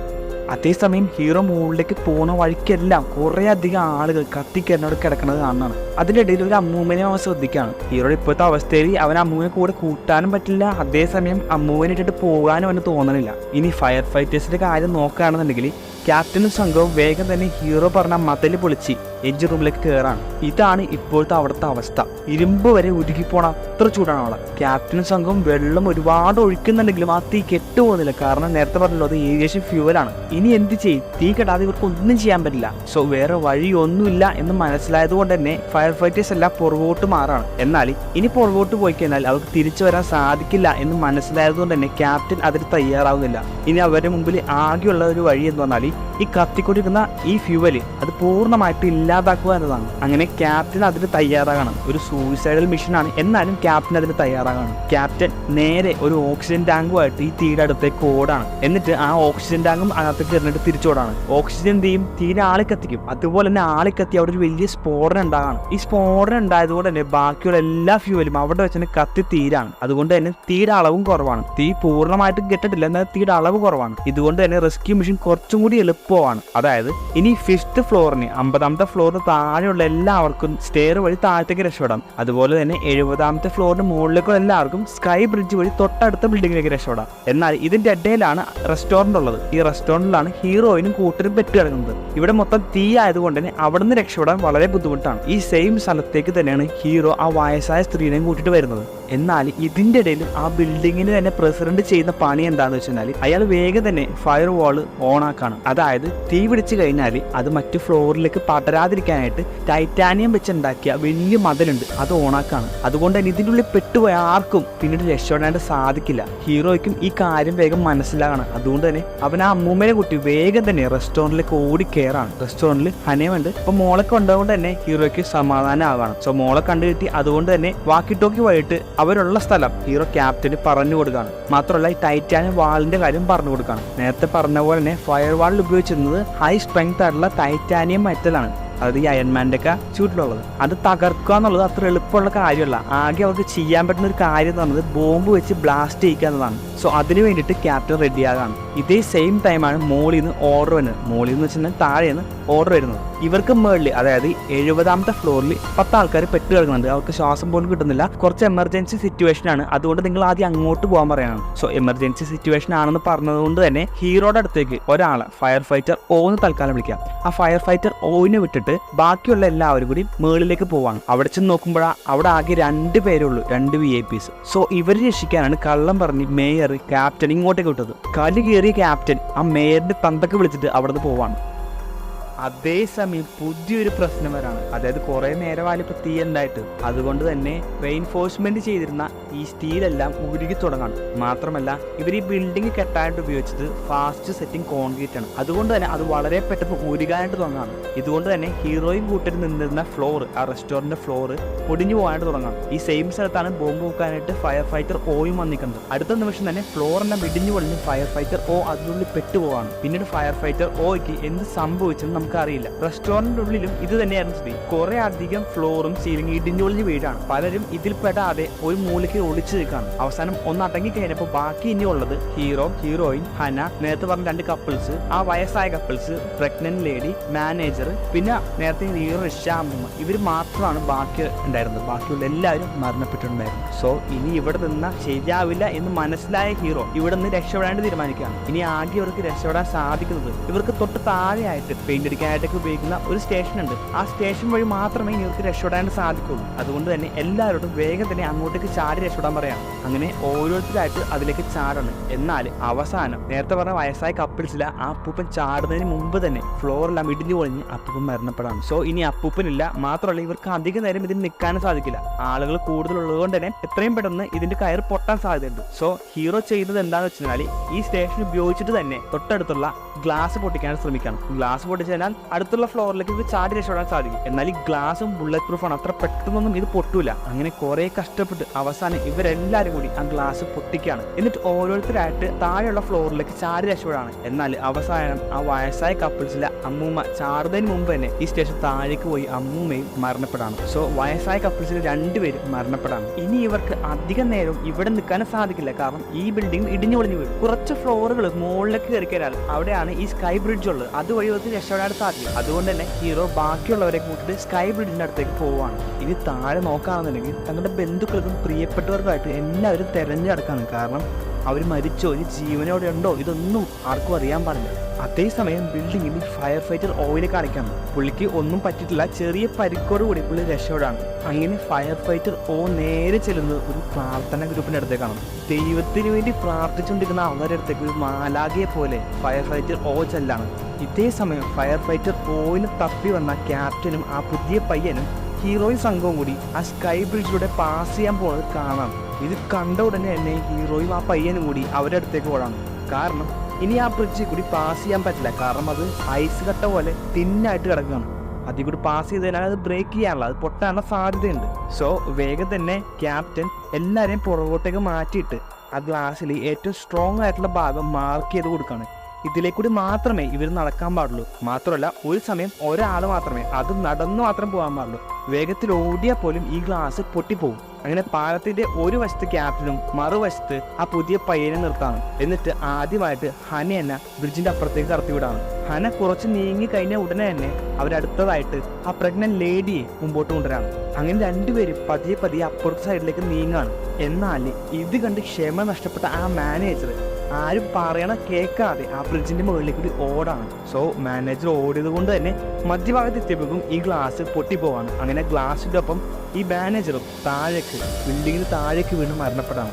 അതേസമയം ഹീറോ മുകളിലേക്ക് പോകുന്ന വഴിക്കെല്ലാം കുറേ അധികം ആളുകൾ കത്തിക്കെന്നോട് കിടക്കുന്നത് കാണുന്നതാണ്. അതിന്റെ ഇടയിൽ ഒരു അമ്മൂമ്മനെ അവൻ ശ്രദ്ധിക്കുകയാണ് ഹീറോയുടെ ഇപ്പോഴത്തെ അവസ്ഥയിൽ അവൻ അമ്മൂവിനെ കൂടെ കൂട്ടാനും പറ്റില്ല. അതേസമയം അമ്മൂവിനെ ഇട്ടിട്ട് പോകാനും അവന് തോന്നണില്ല. ഇനി ഫയർ ഫൈറ്റേഴ്സിന്റെ കാര്യം നോക്കുകയാണെന്നുണ്ടെങ്കിൽ ക്യാപ്റ്റനും സംഘവും വേഗം തന്നെ ഹീറോ പറഞ്ഞ മതൽ പൊളിച്ച് എഞ്ചിൻ റൂമിലേക്ക് കയറാണ് ഇതാണ് ഇപ്പോഴത്തെ അവിടുത്തെ അവസ്ഥ. ഇരുമ്പ് വരെ ഉരുകിപ്പോണ അത്ര ചൂടാണ് അവിടെ. ക്യാപ്റ്റനും സംഘവും വെള്ളം ഒരുപാട് ഒഴിക്കുന്നുണ്ടെങ്കിലും ആ തീ കെട്ടുപോകുന്നില്ല. കാരണം നേരത്തെ പറഞ്ഞല്ലോ അത് ഏവിയേഷൻ ഫ്യൂവലാണ് ഇനി എന്ത് ചെയ്യും? തീ കെട്ടാതെ ഇവർക്ക് ഒന്നും ചെയ്യാൻ പറ്റില്ല. സോ വേറെ വഴിയൊന്നുമില്ല എന്ന് മനസ്സിലായത് കൊണ്ട് തന്നെ ഫയർ ഫൈറ്റേഴ്സ് എല്ലാം പുറകോട്ട് മാറാണ്. എന്നാൽ ഇനി പുറകോട്ട് പോയി കഴിഞ്ഞാൽ അവർക്ക് തിരിച്ചു വരാൻ സാധിക്കില്ല എന്ന് മനസ്സിലായത് കൊണ്ട് തന്നെ ക്യാപ്റ്റൻ അതിന് തയ്യാറാവുന്നില്ല. ഇനി അവരുടെ മുമ്പിൽ ആകെയുള്ള ഒരു വഴി എന്ന് പറഞ്ഞാൽ ഈ കത്തിക്കൊണ്ടിരിക്കുന്ന ഈ ഫ്യൂവൽ അത് പൂർണമായിട്ട് ഇല്ലാതാക്കുക എന്നതാണ്. അങ്ങനെ ക്യാപ്റ്റൻ അതിന് തയ്യാറാകണം. ഒരു സൂയിസൈഡൽ മിഷനാണ് എന്നാലും ക്യാപ്റ്റൻ അതിന് തയ്യാറാകണം. ക്യാപ്റ്റൻ നേരെ ഒരു ഓക്സിജൻ ടാങ്കുമായിട്ട് ഈ തീയുടെ അടുത്തേക്ക് ഓടാണ്. എന്നിട്ട് ആ ഓക്സിജൻ ടാങ്കും അതിനകത്തേക്ക് എറിഞ്ഞിട്ട് തിരിച്ചോടാണ്. ഓക്സിജൻ ചെയ്യും? തീരെ ആളിക്കത്തിക്കും. അതുപോലെ തന്നെ ആളിക്കത്തി അവിടെ ഒരു വലിയ സ്ഫോടനം ഉണ്ടാകാണ്. സ്ഫോടനം ഉണ്ടായതുകൊണ്ട് തന്നെ ബാക്കിയുള്ള എല്ലാ ഫ്യൂവലും അവിടെ വെച്ച് തന്നെ കത്തി തീരാണ്. അതുകൊണ്ട് തന്നെ തീയുടെ അളവും കുറവാണ്. തീ പൂർണമായിട്ട് കെട്ടിട്ടില്ല എന്നാൽ തീയുടെ അളവ് കുറവാണ്. ഇതുകൊണ്ട് തന്നെ റെസ്ക്യൂ മിഷൻ കുറച്ചും കൂടി എളുപ്പമാണ്. അതായത് ഇനി ഫിഫ്ത്ത് ഫ്ലോറിന് അമ്പതാമത്തെ ഫ്ലോറിന് താഴെയുള്ള എല്ലാവർക്കും സ്റ്റെയർ വഴി താഴത്തേക്ക് രക്ഷപ്പെടാം. അതുപോലെ തന്നെ എഴുപതാമത്തെ ഫ്ലോറിന് മുകളിലേക്കുള്ള എല്ലാവർക്കും സ്കൈ ബ്രിഡ്ജ് വഴി തൊട്ടടുത്ത ബിൽഡിങ്ങിലേക്ക് രക്ഷപ്പെടാം. എന്നാൽ ഇതിന്റെ ഇടയിലാണ് റെസ്റ്റോറന്റ് ഉള്ളത്. ഈ റെസ്റ്റോറന്റിലാണ് ഹീറോയിനും കൂട്ടരും പെറ്റ് കിടക്കുന്നത് ഇവിടെ മൊത്തം തീ ആയതുകൊണ്ട് തന്നെ അവിടുന്ന് രക്ഷപ്പെടാൻ വളരെ ബുദ്ധിമുട്ടാണ്. ഈ സെയിം സ്ഥലത്തേക്ക് തന്നെയാണ് ഹീറോ ആ വയസ്സായ സ്ത്രീനെയും കൂട്ടിയിട്ട് വരുന്നത്. എന്നാൽ ഇതിന്റെ ഇടയിൽ ആ ബിൽഡിങ്ങിന് തന്നെ പ്രസിഡന്റ് ചെയ്യുന്ന പണി എന്താണെന്ന് വെച്ചാൽ അയാൾ വേഗം തന്നെ ഫയർ വാൾ ആക്കണം. അതായത് തീ പിടിച്ചു കഴിഞ്ഞാൽ അത് മറ്റു ഫ്ലോറിലേക്ക് പടരാതിരിക്കാനായിട്ട് ടൈറ്റാനിയം വെച്ചുണ്ടാക്കിയ വലിയ മതിലുണ്ട് അത് ഓണാക്കാണ് അതുകൊണ്ട് തന്നെ ഇതിന്റെ ഉള്ളിൽ പെട്ടുപോയ ആർക്കും പിന്നീട് രക്ഷപ്പെടാനായിട്ട് സാധിക്കില്ല. ഹീറോയ്ക്കും ഈ കാര്യം വേഗം മനസ്സിലാകണം. അതുകൊണ്ട് തന്നെ അവൻ ആ അമ്മൂമ്മനെ കുട്ടി വേഗം തന്നെ റെസ്റ്റോറന്റിലേക്ക് ഓടി കയറാണ് റെസ്റ്റോറന്റിൽ ഹനയുണ്ട് അപ്പൊ മോളെ ഉണ്ടതുകൊണ്ട് തന്നെ ഹീറോയ്ക്ക് സമാധാനം ആവാണ്. സോ മോളെ കണ്ടുകിട്ടി. അതുകൊണ്ട് തന്നെ വാക്കി ടോക്കി വഴിയിട്ട് അവരുള്ള സ്ഥലം ഹീറോ ക്യാപ്റ്റന് പറഞ്ഞു കൊടുക്കുകയാണ് മാത്രമല്ല ഈ ടൈറ്റാനിയം വാളിന്റെ കാര്യം പറഞ്ഞു കൊടുക്കുകയാണ് നേരത്തെ പറഞ്ഞ പോലെ തന്നെ ഫയർ വാളിൽ ഉപയോഗിച്ചിരുന്നത് ഹൈ സ്ട്രെങ്ത് ആയിട്ടുള്ള ടൈറ്റാനിയം മെറ്റലാണ്. അതായത് ഈ അയൺമാന്റെ ഒക്കെ ചൂട്ടിലുള്ളത് അത് തകർക്കുക എന്നുള്ളത് അത്ര എളുപ്പമുള്ള കാര്യമല്ല. ആകെ അവർക്ക് ചെയ്യാൻ പറ്റുന്ന ഒരു കാര്യം എന്ന് പറഞ്ഞത് ബോംബ് വെച്ച് ബ്ലാസ്റ്റ് ചെയ്യിക്കുക എന്നതാണ്. സോ അതിന് വേണ്ടിയിട്ട് ക്യാപ്റ്റൻ റെഡിയാകാണ് ഇതേ സെയിം ടൈമാണ് മോളിൽ നിന്ന് ഓർഡർ വരുന്നത്. മോളിൽ നിന്ന് വെച്ചിട്ടുണ്ടെങ്കിൽ നിന്ന് ഓർഡർ വരുന്നത്. ഇവർക്ക് മുകളിൽ അതായത് എഴുപതാമത്തെ ഫ്ലോറിൽ പത്ത് ആൾക്കാർ പെട്ട് കിടക്കുന്നുണ്ട്. അവർക്ക് ശ്വാസം പോലും കിട്ടുന്നില്ല. കുറച്ച് എമർജൻസി സിറ്റുവേഷൻ ആണ്. അതുകൊണ്ട് നിങ്ങൾ ആദ്യം അങ്ങോട്ട് പോകാൻ പറയണം. സോ എമർജൻസി സിറ്റുവേഷൻ ആണെന്ന് പറഞ്ഞതുകൊണ്ട് തന്നെ ഹീറോയുടെ അടുത്തേക്ക് ഒരാളെ ഫയർ ഫൈറ്റർ ഓന്ന് തൽക്കാലം വിളിക്കാം. ആ ഫയർ ഫൈറ്റർ ഓവിനെ വിട്ടിട്ട് ബാക്കിയുള്ള എല്ലാവരും കൂടി മുകളിലേക്ക് പോവാണ്. അവിടെ ചെന്ന് നോക്കുമ്പോഴാ അവിടെ ആകെ രണ്ട് പേരുള്ളൂ രണ്ട് വി ഐ പീസ് സോ ഇവരെ രക്ഷിക്കാനാണ് കള്ളം പറഞ്ഞ് മേയർ ക്യാപ്റ്റൻ ഇങ്ങോട്ടേക്ക് വിട്ടത്. കലി കയറിയ ക്യാപ്റ്റൻ ആ മേയറിന്റെ തന്തക്ക് വിളിച്ചിട്ട് അവിടെ നിന്ന് പോവാണ്. അതേസമയം പുതിയൊരു പ്രശ്നം വരാണ്. അതായത് കുറെ നേരമായാലും ഇപ്പൊ തീ ഉണ്ടായിട്ട്. അതുകൊണ്ട് തന്നെ റെയിൻഫോഴ്സ്മെന്റ് ചെയ്തിരുന്ന ഈ സ്റ്റീലെല്ലാം ഉരുകി തുടങ്ങണം. മാത്രമല്ല ഇവർ ഈ ബിൽഡിംഗ് കെട്ടാനായിട്ട് ഉപയോഗിച്ചത് ഫാസ്റ്റ് സെറ്റിംഗ് കോൺക്രീറ്റ് ആണ്. അതുകൊണ്ട് തന്നെ അത് വളരെ പെട്ടെന്ന് ഉരുകാനായിട്ട് തുടങ്ങാണ്. ഇതുകൊണ്ട് തന്നെ ഹീറോയും കൂട്ടരും നിന്നിരുന്ന ഫ്ലോർ ആ റെസ്റ്റോറന്റ് ഫ്ലോർ പൊടിഞ്ഞു പോകാനായിട്ട് തുടങ്ങാണ്. ഈ സെയിം സ്ഥലത്താണ് ബോംബ് വെക്കാനായിട്ട് ഫയർ ഫൈറ്റർ ഓയും വന്നിക്കുന്നത് അടുത്ത നിമിഷം തന്നെ ഫ്ലോറെല്ലാം ഇടിഞ്ഞു പൊളിഞ്ഞ് ഫയർ ഫൈറ്റർ ഓ അതിനുള്ളിൽ പെട്ടുപോകാണ് പിന്നീട് ഫയർ ഫൈറ്റർ ഓയ്ക്ക് എന്ത് സംഭവിച്ചെന്ന് നമുക്ക് അറിയില്ല റെസ്റ്റോറന്റിന്റെ ഉള്ളിലും ഇത് തന്നെയായിരുന്നു സ്ഥിതി. കുറെ അധികം ഫ്ലോറും സീലിംഗ് ഇടിഞ്ഞൊളിഞ്ഞ് വീടാണ്. പലരും ഇതിൽ പെടാതെ ഒരു മൂലയ്ക്ക് ഒളിച്ചു നിൽക്കാണ് അവസാനം ഒന്ന് അടങ്ങി കഴിഞ്ഞപ്പോൾ ബാക്കി ഇനി ഉള്ളത് ഹീറോ ഹീറോയിൻ ഹന നേരത്തെ പറഞ്ഞ രണ്ട് കപ്പിൾസ് ആ വയസ്സായ കപ്പിൾസ് പ്രഗ്നന്റ് ലേഡി മാനേജർ പിന്നെ നേരത്തെ ഹീറോ ഋഷാമ്മ ഇവർ മാത്രമാണ് ബാക്കി ഉണ്ടായിരുന്നത്. ബാക്കിയുള്ള എല്ലാവരും മരണപ്പെട്ടിട്ടുണ്ടായിരുന്നു. സോ ഇനി ഇവിടെ നിന്ന ശരിയാവില്ല എന്ന് മനസ്സിലായ ഹീറോ ഇവിടെ നിന്ന് രക്ഷപ്പെടാണ്ട് തീരുമാനിക്കുകയാണ്. ഇനി ആകെ ഇവർക്ക് രക്ഷപ്പെടാൻ സാധിക്കുന്നത് ഇവർക്ക് തൊട്ട് താഴെയായിട്ട് പെയിന്റ് എത്തിക്കാനായിട്ടൊക്കെ ഉപയോഗിക്കുന്ന ഒരു സ്റ്റേഷൻ ഉണ്ട് ആ സ്റ്റേഷൻ വഴി മാത്രമേ ഇവർക്ക് രക്ഷപ്പെടാൻ സാധിക്കുള്ളൂ അതുകൊണ്ട് തന്നെ എല്ലാവരോടും വേഗം തന്നെ അങ്ങോട്ടേക്ക് ചാടി രക്ഷപ്പെടാൻ പറയാം അങ്ങനെ ഓരോരുത്തരായിട്ട് അതിലേക്ക് ചാടണം. എന്നാൽ അവസാനം നേരത്തെ പറഞ്ഞ വയസ്സായ കപ്പിൾസിലെ ആ അപ്പൂപ്പൻ ചാടുന്നതിന് മുമ്പ് തന്നെ ഫ്ലോറെല്ലാം ഇടിഞ്ഞു പൊളിഞ്ഞ് അപ്പൂപ്പൻ മരണപ്പെടാം സോ ഇനി അപ്പൂപ്പനില്ല. മാത്രമല്ല ഇവർക്ക് അധികം നേരം ഇതിന് നിൽക്കാനും സാധിക്കില്ല. ആളുകൾ കൂടുതലുള്ളത് കൊണ്ട് തന്നെ എത്രയും പെട്ടെന്ന് ഇതിന്റെ കയർ പൊട്ടാൻ സാധ്യതയുണ്ട്. സോ ഹീറോ ചെയ്യുന്നത് എന്താണെന്ന് വെച്ചാൽ ഈ സ്റ്റേഷൻ ഉപയോഗിച്ചിട്ട് തന്നെ തൊട്ടടുത്തുള്ള ഗ്ലാസ് പൊട്ടിക്കാൻ ശ്രമിക്കണം. ഗ്ലാസ് പൊട്ടിച്ചു കഴിഞ്ഞാൽ അടുത്തുള്ള ഫ്ലോറിലേക്ക് ഇത് ചാടി രക്ഷപ്പെടാൻ സാധിക്കും. എന്നാൽ ഈ ഗ്ലാസും ബുള്ളറ്റ് പ്രൂഫാണ് അത്ര പെട്ടെന്നൊന്നും ഇത് പൊട്ടൂല. അങ്ങനെ കുറെ കഷ്ടപ്പെട്ട് അവസാനം ഇവരെല്ലാവരും കൂടി ആ ഗ്ലാസ് പൊട്ടിക്കുകയാണ്. എന്നിട്ട് ഓരോരുത്തരായിട്ട് താഴെയുള്ള ഫ്ലോറിലേക്ക് ചാടി രക്ഷപ്പെടാണ്. എന്നാൽ അവസാനം ആ വയസ്സായ കപ്പിൾസിലെ അമ്മൂമ്മ ചാടുന്നതിന് മുമ്പ് തന്നെ ഈ സ്റ്റേഷൻ താഴേക്ക് പോയി അമ്മൂമ്മയും മരണപ്പെടാണ്. സോ വയസ്സായ കപ്പിൾസിൽ രണ്ടുപേരും മരണപ്പെടാണ്. ഇനി ഇവർക്ക് അധികം നേരം ഇവിടെ നിൽക്കാനും സാധിക്കില്ല. കാരണം ഈ ബിൽഡിംഗ് ഇടിഞ്ഞു പൊളിഞ്ഞു വീഴും കുറച്ച് ഫ്ലോറുകൾ മുകളിലേക്ക് കയറി കഴിഞ്ഞാൽ അവിടെയാണ് ഈ സ്കൈ ബ്രിഡ്ജ് ഉള്ളത്. അതുവഴി വന്ന് രക്ഷപ്പെടാൻ സാധിക്കും അതുകൊണ്ട് തന്നെ ഹീറോ ബാക്കിയുള്ളവരെ കൂട്ടിട്ട് സ്കൈ ബ്രിഡ്ജിന്റെ അടുത്തേക്ക് പോവാണ് ഇനി താഴെ നോക്കുകയാണെന്നുണ്ടെങ്കിൽ തങ്ങളുടെ ബന്ധുക്കൾക്കും പ്രിയപ്പെട്ടവർക്കുമായിട്ട് എല്ലാവരും തെരഞ്ഞെടുക്കാണ്. കാരണം അവർ മരിച്ചോ ഇനി ജീവനോടെ ഉണ്ടോ? ഇതൊന്നും ആർക്കും അറിയാൻ പാടില്ല. അതേസമയം ബിൽഡിങ്ങിൽ ഫയർ ഫൈറ്റർ ഓയിൽ കാണിക്കാണ് പുള്ളിക്ക് ഒന്നും പറ്റിയിട്ടില്ല. ചെറിയ പരിക്കോട് കൂടി പുള്ളി രക്ഷയോടാണ് അങ്ങനെ ഫയർ ഫൈറ്റർ ഓ നേരെ ചെല്ലുന്നത് ഒരു പ്രാർത്ഥന ഗ്രൂപ്പിന്റെ അടുത്തേക്കാണ്. ദൈവത്തിന് വേണ്ടി പ്രാർത്ഥിച്ചുകൊണ്ടിരുന്ന അവരുടെ അടുത്തേക്ക് ഒരു മാലാകയെ പോലെ ഫയർ ഫൈറ്റർ ഓ ചെല്ലാണ്. ഇതേ സമയം ഫയർ ഫൈറ്റർ ഓയിന് തപ്പി വന്ന ക്യാപ്റ്റനും ആ പുതിയ പയ്യനും ഹീറോയും സംഘവും കൂടി ആ സ്കൈ ബ്രിഡ്ജിലൂടെ പാസ് ചെയ്യാൻ പോകുന്നത് കാണാം. ഇത് കണ്ട ഉടനെ തന്നെ ഹീറോയും ആ പയ്യനും കൂടി അവരുടെ അടുത്തേക്ക് ഓടാണ് കാരണം ഇനി ആ ബ്രിഡ്ജിൽ കൂടി പാസ് ചെയ്യാൻ പറ്റില്ല. കാരണം അത് ഐസ് കട്ട പോലെ തിന്നായിട്ട് കിടക്കുകയാണ്. അതിൽ കൂടി പാസ് ചെയ്തതിനാൽ അത് ബ്രേക്ക് ചെയ്യാനുള്ള അത് പൊട്ടാനുള്ള സാധ്യതയുണ്ട്. സോ വേഗം തന്നെ ക്യാപ്റ്റൻ എല്ലാവരെയും പുറകോട്ടേക്ക് മാറ്റിയിട്ട് ആ ഗ്ലാസ്സിൽ ഏറ്റവും സ്ട്രോങ് ആയിട്ടുള്ള ഭാഗം മാർക്ക് ചെയ്ത് കൊടുക്കുകയാണ്. ഇതിലേക്കൂടി മാത്രമേ ഇവർ നടക്കാൻ പാടുള്ളൂ. മാത്രമല്ല ഒരു സമയം ഒരാൾ മാത്രമേ അത് നടന്നു മാത്രം പോകാൻ പാടുള്ളൂ. വേഗത്തിൽ ഓടിയാൽ പോലും ഈ ഗ്ലാസ് പൊട്ടിപ്പോകും അങ്ങനെ പാലത്തിന്റെ ഒരു വശത്ത് ക്യാപ്റ്റനും മറുവശത്ത് ആ പുതിയ പയ്യനെ നിർത്താണ് എന്നിട്ട് ആദ്യമായിട്ട് ഹന എന്ന ബ്രിഡ്ജിന്റെ അപ്പുറത്തേക്ക് കടത്തി വിടാണ് ഹന കുറച്ച് നീങ്ങി കഴിഞ്ഞ ഉടനെ തന്നെ അവരടുത്തതായിട്ട് ആ പ്രഗ്നന്റ് ലേഡിയെ മുമ്പോട്ട് കൊണ്ടുവരാണ് അങ്ങനെ രണ്ടുപേരും പതിയെ പതിയെ അപ്പുറത്തെ സൈഡിലേക്ക് നീങ്ങാണ് എന്നാൽ ഇത് കണ്ട് ക്ഷമ നഷ്ടപ്പെട്ട ആ മാനേജർ ആരും പറയണ കേൾക്കാതെ ആ ബ്രിഡ്ജിന്റെ മുകളിലേക്ക് കൂടി ഓടാണ്. സോ മാനേജർ ഓടിയത് കൊണ്ട് തന്നെ മധ്യഭാഗത്ത് എത്തിയപ്പോഴും ഈ ഗ്ലാസ് പൊട്ടിപ്പോവാണ്. അങ്ങനെ ഗ്ലാസിന്റെ ഒപ്പം ഈ മാനേജറും താഴേക്ക് ബിൽഡിങ്ങിന് താഴേക്ക് വീണ് മരണപ്പെടാണ്.